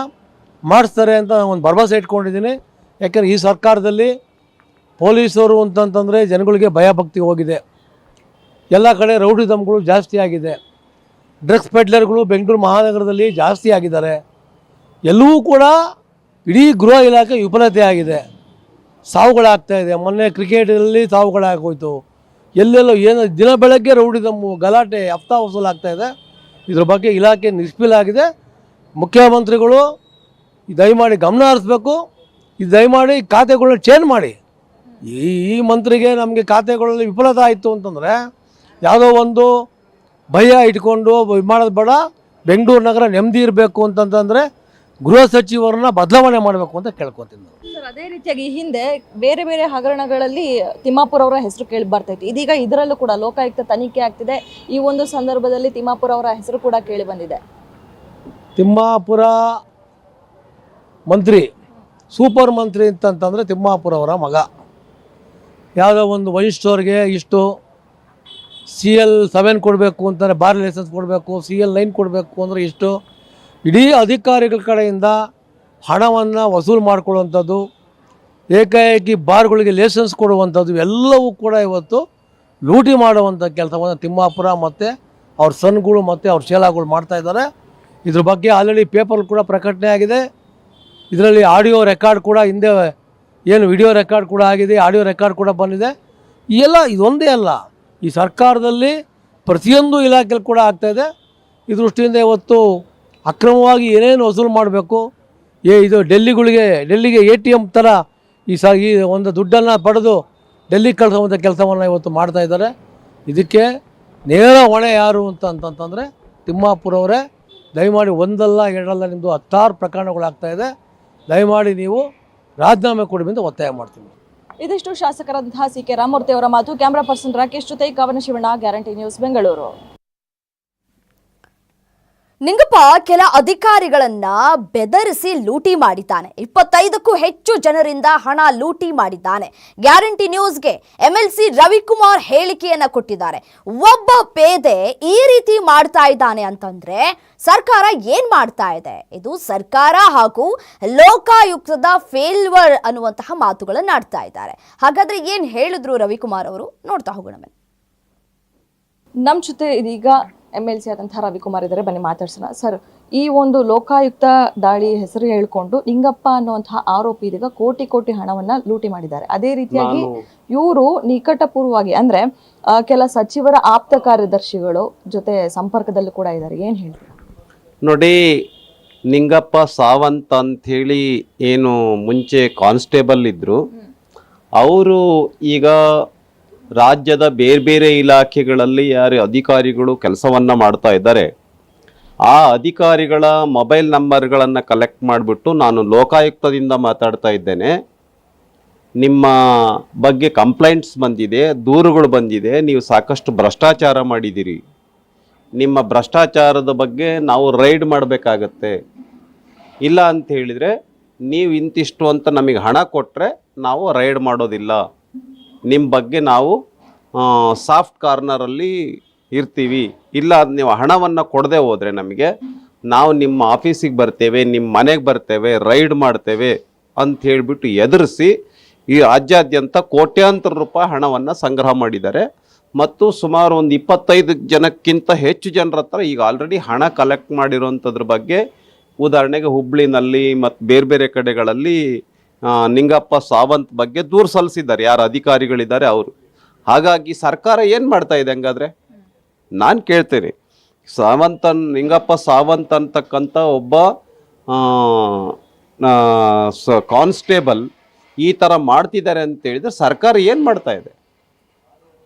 Speaker 6: ಮಾಡಿಸ್ತಾರೆ ಅಂತ ಒಂದು ಭರವಸೆ ಇಟ್ಕೊಂಡಿದ್ದೀನಿ. ಯಾಕೆಂದರೆ ಈ ಸರ್ಕಾರದಲ್ಲಿ ಪೊಲೀಸರು ಅಂತಂತಂದರೆ ಜನಗಳಿಗೆ ಭಯಭಕ್ತಿ ಹೋಗಿದೆ. ಎಲ್ಲ ಕಡೆ ರೌಡಿಸಮ್ಗಳು ಜಾಸ್ತಿ ಆಗಿದೆ. ಡ್ರಗ್ಸ್ ಪೆಡ್ಲರ್ಗಳು ಬೆಂಗಳೂರು ಮಹಾನಗರದಲ್ಲಿ ಜಾಸ್ತಿ ಆಗಿದ್ದಾರೆ. ಎಲ್ಲವೂ ಕೂಡ ಇಡೀ ಗೃಹ ಇಲಾಖೆ ವಿಫಲತೆ ಆಗಿದೆ. ಸಾವುಗಳಾಗ್ತಾ ಇದೆ. ಮೊನ್ನೆ ಕ್ರಿಕೆಟಲ್ಲಿ ಸಾವುಗಳಾಗೋಯ್ತು ಎಲ್ಲೆಲ್ಲೋ ಏನು ದಿನ ಬೆಳಗ್ಗೆ ರೌಡಿಸಮ್ಮು ಗಲಾಟೆ ಹಫ್ತಾ ವಸೂಲಾಗ್ತಾ ಇದೆ. ಇದ್ರ ಬಗ್ಗೆ ಇಲಾಖೆ ನಿಷ್ಫಲ ಆಗಿದೆ. ಮುಖ್ಯಮಂತ್ರಿಗಳು ದಯಮಾಡಿ ಗಮನ ಹರಿಸ್ಬೇಕು. ಇದು ದಯಮಾಡಿ ಖಾತೆಗಳನ್ನ ಚೇಂಜ್ ಮಾಡಿ. ಈ ಈ ಮಂತ್ರಿಗೆ ನಮಗೆ ಖಾತೆಗಳಲ್ಲಿ ವಿಫಲತೆ ಆಯಿತು ಅಂತಂದರೆ ಯಾವುದೋ ಒಂದು ಭಯ ಇಟ್ಕೊಂಡು ಮಾಡೋದು ಬೇಡ ಬೆಂಗಳೂರು ನಗರ ನೆಮ್ಮದಿ ಇರಬೇಕು ಅಂತಂತಂದರೆ ಗೃಹ ಸಚಿವರನ್ನ ಬದಲಾವಣೆ ಮಾಡಬೇಕು ಅಂತ ಕೇಳ್ಕೊತೀನಿ ನಾನು.
Speaker 5: ಸರ್ ಅದೇ ರೀತಿಯಾಗಿ ಈ ಹಿಂದೆ ಬೇರೆ ಬೇರೆ ಹಗರಣಗಳಲ್ಲಿ ತಿಮ್ಮಾಪುರ ಅವರ ಹೆಸರು ಕೇಳಿ ಬರ್ತೈತಿ ಇದೀಗ ಇದರಲ್ಲೂ ಕೂಡ ಲೋಕಾಯುಕ್ತ ತನಿಖೆ ಆಗ್ತಿದೆ. ಈ ಒಂದು ಸಂದರ್ಭದಲ್ಲಿ ತಿಮ್ಮಾಪುರ ಅವರ ಹೆಸರು ಕೂಡ ಕೇಳಿ ಬಂದಿದೆ.
Speaker 6: ತಿಮ್ಮಾಪುರ ಮಂತ್ರಿ ಸೂಪರ್ ಮಂತ್ರಿ ಅಂತಂತಂದರೆ ತಿಮ್ಮಾಪುರ ಅವರ ಮಗ. ಯಾವುದೋ ಒಂದು ವಯಸ್ಸವ್ರಿಗೆ ಇಷ್ಟು ಸಿ ಎಲ್ ಸೆವೆನ್ ಕೊಡಬೇಕು ಅಂತಾರೆ ಬಾರ್ ಲೈಸೆನ್ಸ್ ಕೊಡಬೇಕು ಸಿ ಎಲ್ ನೈನ್ ಕೊಡಬೇಕು ಅಂದರೆ ಇಷ್ಟು ಇಡೀ ಅಧಿಕಾರಿಗಳ ಕಡೆಯಿಂದ ಹಣವನ್ನು ವಸೂಲು ಮಾಡಿಕೊಳ್ಳುವಂಥದ್ದು, ಏಕಾಏಕಿ ಬಾರ್ಗಳಿಗೆ ಲೈಸೆನ್ಸ್ ಕೊಡುವಂಥದ್ದು ಎಲ್ಲವೂ ಕೂಡ ಇವತ್ತು ಲೂಟಿ ಮಾಡುವಂಥ ಕೆಲಸವನ್ನು ತಿಮ್ಮಾಪುರ ಮತ್ತು ಅವ್ರ ಸನ್ಗಳು ಮತ್ತು ಅವ್ರ ಶೇಲಾಗಳು ಮಾಡ್ತಾ ಇದ್ದಾರೆ. ಇದ್ರ ಬಗ್ಗೆ ಆಲ್ರೆಡಿ ಪೇಪರ್ ಕೂಡ ಪ್ರಕಟಣೆ ಆಗಿದೆ. ಇದರಲ್ಲಿ ಆಡಿಯೋ ರೆಕಾರ್ಡ್ ಕೂಡ ಹಿಂದೆ ಏನು ವಿಡಿಯೋ ರೆಕಾರ್ಡ್ ಕೂಡ ಆಗಿದೆ ಆಡಿಯೋ ರೆಕಾರ್ಡ್ ಕೂಡ ಬಂದಿದೆ. ಈ ಎಲ್ಲ ಇದೊಂದೇ ಅಲ್ಲ, ಈ ಸರ್ಕಾರದಲ್ಲಿ ಪ್ರತಿಯೊಂದು ಇಲಾಖೆಯಲ್ಲಿ ಕೂಡ ಆಗ್ತಾಯಿದೆ ಈ ದೃಷ್ಟಿಯಿಂದ ಇವತ್ತು ಅಕ್ರಮವಾಗಿ ಏನೇನು ವಸೂಲು ಮಾಡಬೇಕು? ಏ, ಇದು ಡೆಲ್ಲಿಗಳಿಗೆ, ಡೆಲ್ಲಿಗೆ ಎ ಟಿ ಎಂ ಥರ ಈ ಸ, ಈ ಒಂದು ದುಡ್ಡನ್ನು ಪಡೆದು ಡೆಲ್ಲಿಗೆ ಕಳ್ಸೋವಂಥ ಕೆಲಸವನ್ನು ಇವತ್ತು ಮಾಡ್ತಾ ಇದ್ದಾರೆ. ಇದಕ್ಕೆ ನೇರ ಹೊಣೆ ಯಾರು ಅಂತ ಅಂತಂತಂದರೆ ತಿಮ್ಮಾಪುರವರೇ ದಯಮಾಡಿ ಒಂದಲ್ಲ ಎರಡಲ್ಲ ನಿಮ್ಮದು ಹತ್ತಾರು ಪ್ರಕರಣಗಳಾಗ್ತಾ ಇದೆ. ದಯಮಾಡಿ ನೀವು ರಾಜೀನಾಮೆ ಕೊಡಿ ಒತ್ತಾಯ ಮಾಡ್ತೀನಿ.
Speaker 5: ಇದಿಷ್ಟು ಶಾಸಕರಾದಂತಹ ಸಿ ಕೆ ರಾಮಮೂರ್ತಿ ಅವರ ಮಾತು. ಕ್ಯಾಮರಾ ಪರ್ಸನ್ ರಾಕೇಶ್ ಜೊತೆ ಕವನ ಶಿವಣ್ಣ, ಗ್ಯಾರಂಟಿ ನ್ಯೂಸ್, ಬೆಂಗಳೂರು.
Speaker 1: ನಿಂಗಪ್ಪ ಕೆಲ ಅಧಿಕಾರಿಗಳನ್ನ ಬೆದರಿಸಿ ಲೂಟಿ ಮಾಡಿದ್ದಾನೆ. ಇಪ್ಪತ್ತೈದಕ್ಕೂ ಹೆಚ್ಚು ಜನರಿಂದ ಹಣ ಲೂಟಿ ಮಾಡಿದ್ದಾನೆ. ಗ್ಯಾರಂಟಿ ನ್ಯೂಸ್ಗೆ ಎಂಎಲ್ಸಿ ರವಿಕುಮಾರ್ ಹೇಳಿಕೆಯನ್ನ ಕೊಟ್ಟಿದ್ದಾರೆ. ಒಬ್ಬ ಪೇದೆ ಈ ರೀತಿ ಮಾಡ್ತಾ ಇದ್ದಾನೆ ಅಂತಂದ್ರೆ ಸರ್ಕಾರ ಏನ್ ಮಾಡ್ತಾ ಇದೆ? ಇದು ಸರ್ಕಾರ ಹಾಗೂ ಲೋಕಾಯುಕ್ತದ ಫೇಲ್ವರ್ ಅನ್ನುವಂತಹ ಮಾತುಗಳನ್ನ ಆಡ್ತಾ ಇದ್ದಾರೆ. ಹಾಗಾದ್ರೆ ಏನ್ ಹೇಳಿದ್ರು ರವಿಕುಮಾರ್ ಅವರು? ನೋಡ್ತಾ ಹೋಗೋಣ
Speaker 5: ನಮ್ ಜೊತೆ ಇದೀಗ ಎಂ ಎಲ್ ಸಿ ಆದಂಥ ರವಿಕುಮಾರ್ ಇದ್ದಾರೆ ಬನ್ನಿ ಮಾತಾಡ್ಸೋಣ. ಸರ್ ಈ ಒಂದು ಲೋಕಾಯುಕ್ತ ದಾಳಿ ಹೆಸರು ಹೇಳ್ಕೊಂಡು ನಿಂಗಪ್ಪ ಅನ್ನುವಂತಹ ಆರೋಪಿ ಇದೀಗ ಕೋಟಿ ಕೋಟಿ ಹಣವನ್ನ ಲೂಟಿ ಮಾಡಿದ್ದಾರೆ. ಅದೇ ರೀತಿಯಾಗಿ ಇವರು ನಿಕಟಪೂರ್ವವಾಗಿ ಅಂದ್ರೆ ಕೆಲ ಸಚಿವರ ಆಪ್ತ ಕಾರ್ಯದರ್ಶಿಗಳು ಜೊತೆ ಸಂಪರ್ಕದಲ್ಲೂ ಕೂಡ ಇದ್ದಾರೆ. ಏನ್ ಹೇಳ್ತೀರಾ?
Speaker 7: ನೋಡಿ ನಿಂಗಪ್ಪ ಸಾವಂತ್ ಹೇಳಿ ಏನು ಮುಂಚೆ ಕಾನ್ಸ್ಟೇಬಲ್ ಇದ್ರು. ಅವರು ಈಗ ರಾಜ್ಯದ ಬೇರೆ ಬೇರೆ ಇಲಾಖೆಗಳಲ್ಲಿ ಯಾರು ಅಧಿಕಾರಿಗಳು ಕೆಲಸವನ್ನು ಮಾಡ್ತಾ ಇದ್ದಾರೆ, ಆ ಅಧಿಕಾರಿಗಳ ಮೊಬೈಲ್ ನಂಬರ್ಗಳನ್ನು ಕಲೆಕ್ಟ್ ಮಾಡಿಬಿಟ್ಟು ನಾನು ಲೋಕಾಯುಕ್ತದಿಂದ ಮಾತಾಡ್ತಾ ಇದ್ದೇನೆ. ನಿಮ್ಮ ಬಗ್ಗೆ ಕಂಪ್ಲೇಂಟ್ಸ್ ಬಂದಿದೆ, ದೂರುಗಳು ಬಂದಿದೆ, ನೀವು ಸಾಕಷ್ಟು ಭ್ರಷ್ಟಾಚಾರ ಮಾಡಿದ್ದೀರಿ. ನಿಮ್ಮ ಭ್ರಷ್ಟಾಚಾರದ ಬಗ್ಗೆ ನಾವು ರೈಡ್ ಮಾಡಬೇಕಾಗತ್ತೆ. ಇಲ್ಲ ಅಂತ ಹೇಳಿದರೆ, ನೀವು ಇಂತಿಷ್ಟು ಅಂತ ನಮಗೆ ಹಣ ಕೊಟ್ಟರೆ ನಾವು ರೈಡ್ ಮಾಡೋದಿಲ್ಲ. ನಿಮ್ಮ ಬಗ್ಗೆ ನಾವು ಸಾಫ್ಟ್ ಕಾರ್ನರಲ್ಲಿ ಇರ್ತೀವಿ. ಇಲ್ಲ, ನೀವು ಹಣವನ್ನು ಕೊಡದೆ ಹೋದರೆ ನಮಗೆ, ನಾವು ನಿಮ್ಮ ಆಫೀಸಿಗೆ ಬರ್ತೇವೆ ನಿಮ್ಮ ಮನೆಗೆ ಬರ್ತೇವೆ ರೈಡ್ ಮಾಡ್ತೇವೆ ಅಂತ ಹೇಳಿಬಿಟ್ಟು ಎದುರಿಸಿ, ಈ ರಾಜ್ಯಾದ್ಯಂತ ಕೋಟ್ಯಾಂತರ ರೂಪಾಯಿ ಹಣವನ್ನು ಸಂಗ್ರಹ ಮಾಡಿದ್ದಾರೆ. ಮತ್ತು ಸುಮಾರು ಒಂದು ಇಪ್ಪತ್ತೈದು ಜನಕ್ಕಿಂತ ಹೆಚ್ಚು ಜನರ ಹತ್ರ ಈಗ ಆಲ್ರೆಡಿ ಹಣ ಕಲೆಕ್ಟ್ ಮಾಡಿರೋಂಥದ್ರ ಬಗ್ಗೆ, ಉದಾಹರಣೆಗೆ ಹುಬ್ಳಿನಲ್ಲಿ ಮತ್ತು ಬೇರೆ ಬೇರೆ ಕಡೆಗಳಲ್ಲಿ ನಿಂಗಪ್ಪ ಸಾವಂತ್ ಬಗ್ಗೆ ದೂರು ಸಲ್ಲಿಸಿದ್ದಾರೆ ಯಾರು ಅಧಿಕಾರಿಗಳಿದ್ದಾರೆ ಅವರು. ಹಾಗಾಗಿ ಸರ್ಕಾರ ಏನು ಮಾಡ್ತಾ ಇದೆ ಹಂಗಾದ್ರೆ? ನಾನು ಕೇಳ್ತೇನೆ. ಸಾವಂತನ್, ನಿಂಗಪ್ಪ ಸಾವಂತ್ ಅಂತಕ್ಕಂಥ ಒಬ್ಬ ಕಾನ್ಸ್ಟೇಬಲ್ ಈ ಥರ ಮಾಡ್ತಿದ್ದಾರೆ ಅಂತ ಹೇಳಿದ್ರೆ ಸರ್ಕಾರ ಏನು ಮಾಡ್ತಾ ಇದೆ?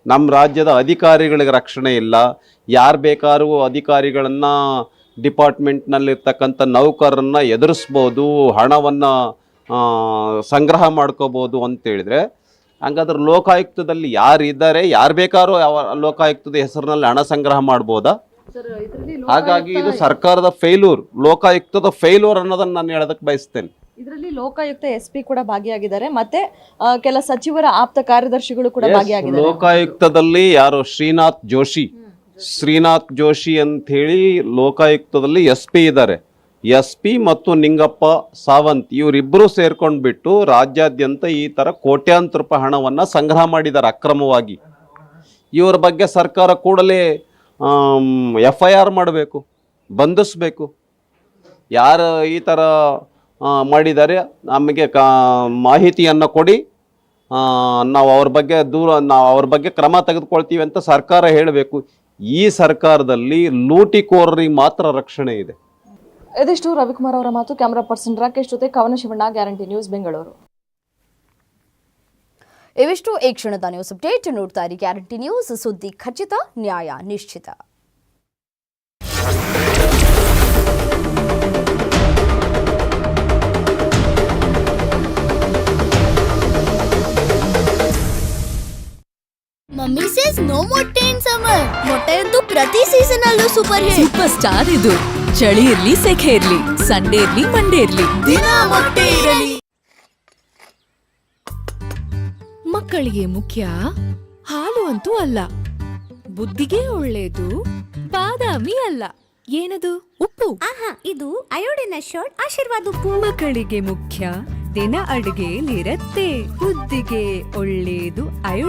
Speaker 7: ನಮ್ಮ ರಾಜ್ಯದ ಅಧಿಕಾರಿಗಳಿಗೆ ರಕ್ಷಣೆ ಇಲ್ಲ. ಯಾರು ಬೇಕಾದ್ರೂ ಅಧಿಕಾರಿಗಳನ್ನು ಡಿಪಾರ್ಟ್ಮೆಂಟ್ನಲ್ಲಿರ್ತಕ್ಕಂಥ ನೌಕರರನ್ನ ಎದುರಿಸ್ಬೋದು, ಹಣವನ್ನು ಸಂಗ್ರಹ ಮಾಡ್ಕೋಬೋದು ಅಂತೇಳಿದರೆ ಹಂಗಾದ್ರೆ ಲೋಕಾಯುಕ್ತದಲ್ಲಿ ಯಾರು ಇದ್ದಾರೆ ಯಾರು ಬೇಕಾದ್ರೂ ಯಾವ ಲೋಕಾಯುಕ್ತದ ಹೆಸರಿನಲ್ಲಿ ಹಣ ಸಂಗ್ರಹ ಮಾಡ್ಬೋದಾ? ಹಾಗಾಗಿ ಇದು ಸರ್ಕಾರದ ಫೇಲ್ಯೂರ್ ಲೋಕಾಯುಕ್ತದ ಫೇಲ್ಯೂರ್ ಅನ್ನೋದನ್ನ ನಾನು ಹೇಳೋದಕ್ಕೆ ಬಯಸ್ತೇನೆ.
Speaker 5: ಇದರಲ್ಲಿ ಲೋಕಾಯುಕ್ತ ಎಸ್ ಪಿ ಕೂಡ ಭಾಗಿಯಾಗಿದ್ದಾರೆ ಮತ್ತೆ ಕೆಲ ಸಚಿವರ ಆಪ್ತ ಕಾರ್ಯದರ್ಶಿಗಳು ಕೂಡ ಭಾಗಿಯಾಗಿದ್ದಾರೆ.
Speaker 7: ಲೋಕಾಯುಕ್ತದಲ್ಲಿ ಯಾರು? ಶ್ರೀನಾಥ್ ಜೋಶಿ ಶ್ರೀನಾಥ್ ಜೋಶಿ ಅಂತ ಹೇಳಿ ಲೋಕಾಯುಕ್ತದಲ್ಲಿ ಎಸ್ ಪಿ ಇದ್ದಾರೆ. ಎಸ್ ಪಿ ಮತ್ತು ನಿಂಗಪ್ಪ ಸಾವಂತ್ ಇವರಿಬ್ಬರು ಸೇರ್ಕೊಂಡ್ಬಿಟ್ಟು ರಾಜ್ಯಾದ್ಯಂತ ಈ ಥರ ಕೋಟ್ಯಾಂತರ ರೂಪಾಯಿ ಹಣವನ್ನು ಸಂಗ್ರಹ ಮಾಡಿದ್ದಾರೆ ಅಕ್ರಮವಾಗಿ. ಇವರ ಬಗ್ಗೆ ಸರ್ಕಾರ ಕೂಡಲೇ ಎಫ್ ಐ ಆರ್ ಮಾಡಬೇಕು, ಬಂಧಿಸ್ಬೇಕು. ಯಾರು ಈ ಥರ ಮಾಡಿದ್ದಾರೆ ನಮಗೆ ಕಾ, ಮಾಹಿತಿಯನ್ನು ಕೊಡಿ. ನಾವು ಅವ್ರ ಬಗ್ಗೆ ದೂರ, ನಾವು ಅವ್ರ ಬಗ್ಗೆ ಕ್ರಮ ತೆಗೆದುಕೊಳ್ತೀವಿ ಅಂತ ಸರ್ಕಾರ ಹೇಳಬೇಕು. ಈ ಸರ್ಕಾರದಲ್ಲಿ ಲೂಟಿಕೋರರಿಗೆ ಮಾತ್ರ ರಕ್ಷಣೆ ಇದೆ.
Speaker 5: ಇದಿಷ್ಟು ರವಿಕುಮಾರ್ ಅವರ ಮಾತು. ಕ್ಯಾಮರಾ ಪರ್ಸನ್ ರಾಕೇಶ್ ಜೊತೆ ಕವನ ಶಿವಣ್ಣ ಗ್ಯಾರಂಟಿ ನ್ಯೂಸ್ ಬೆಂಗಳೂರು.
Speaker 1: ಇವಿಷ್ಟು ಈ ಕ್ಷಣದ ನ್ಯೂಸ್ ಅಪ್ಡೇಟ್. ನೋಡ್ತಾ ಇರಿ ಗ್ಯಾರಂಟಿ ನ್ಯೂಸ್. ಸುದ್ದಿ ಖಚಿತ ನ್ಯಾಯ ನಿಶ್ಚಿತ.
Speaker 8: ಮಮ್ಮಿ ಸೇಸ್ ನೋ ಮೊಟ್ಟೆ ಇನ್ ಸಮ್ಮರ್ ಮೊಟ್ಟೆಯಂತೂ ಪ್ರತಿ ಸೀಸನ್ ಅಲ್ಲೂ ಸೂಪರ್ ಹಿಟ್
Speaker 9: ಸೂಪರ್ ಸ್ಟಾರ್ ಇದು. ಚಳಿ ಇರ್ಲಿ ಸೆಖೆ ಇರ್ಲಿ ಸಂಡೇ ಇರ್ಲಿ ಮಂಡೇ ಇರ್ಲಿ.
Speaker 8: ದಿನ ಮೊಟ್ಟೆ ಇರಲಿ.
Speaker 9: ಮಕ್ಕಳಿಗೆ ಮುಖ್ಯ ಹಾಲು ಅಂತೂ ಅಲ್ಲ. ಬುದ್ಧಿಗೆ ಒಳ್ಳೇದು ಬಾದಾಮಿ ಅಲ್ಲ. ಏನದು? ಉಪ್ಪು.
Speaker 8: ಆಹಾ ಇದು ಅಯೋಡಿನ ಶರ್ಟ್ ಆಶೀರ್ವಾದ ಉಪ್ಪು.
Speaker 9: ಮಕ್ಕಳಿಗೆ ಮುಖ್ಯ ದಿನ ಅಡುಗೆಯಲ್ಲಿರತ್ತೆ. ಬುದ್ಧಿಗೆ ಒಳ್ಳೇದು ಅಯೋ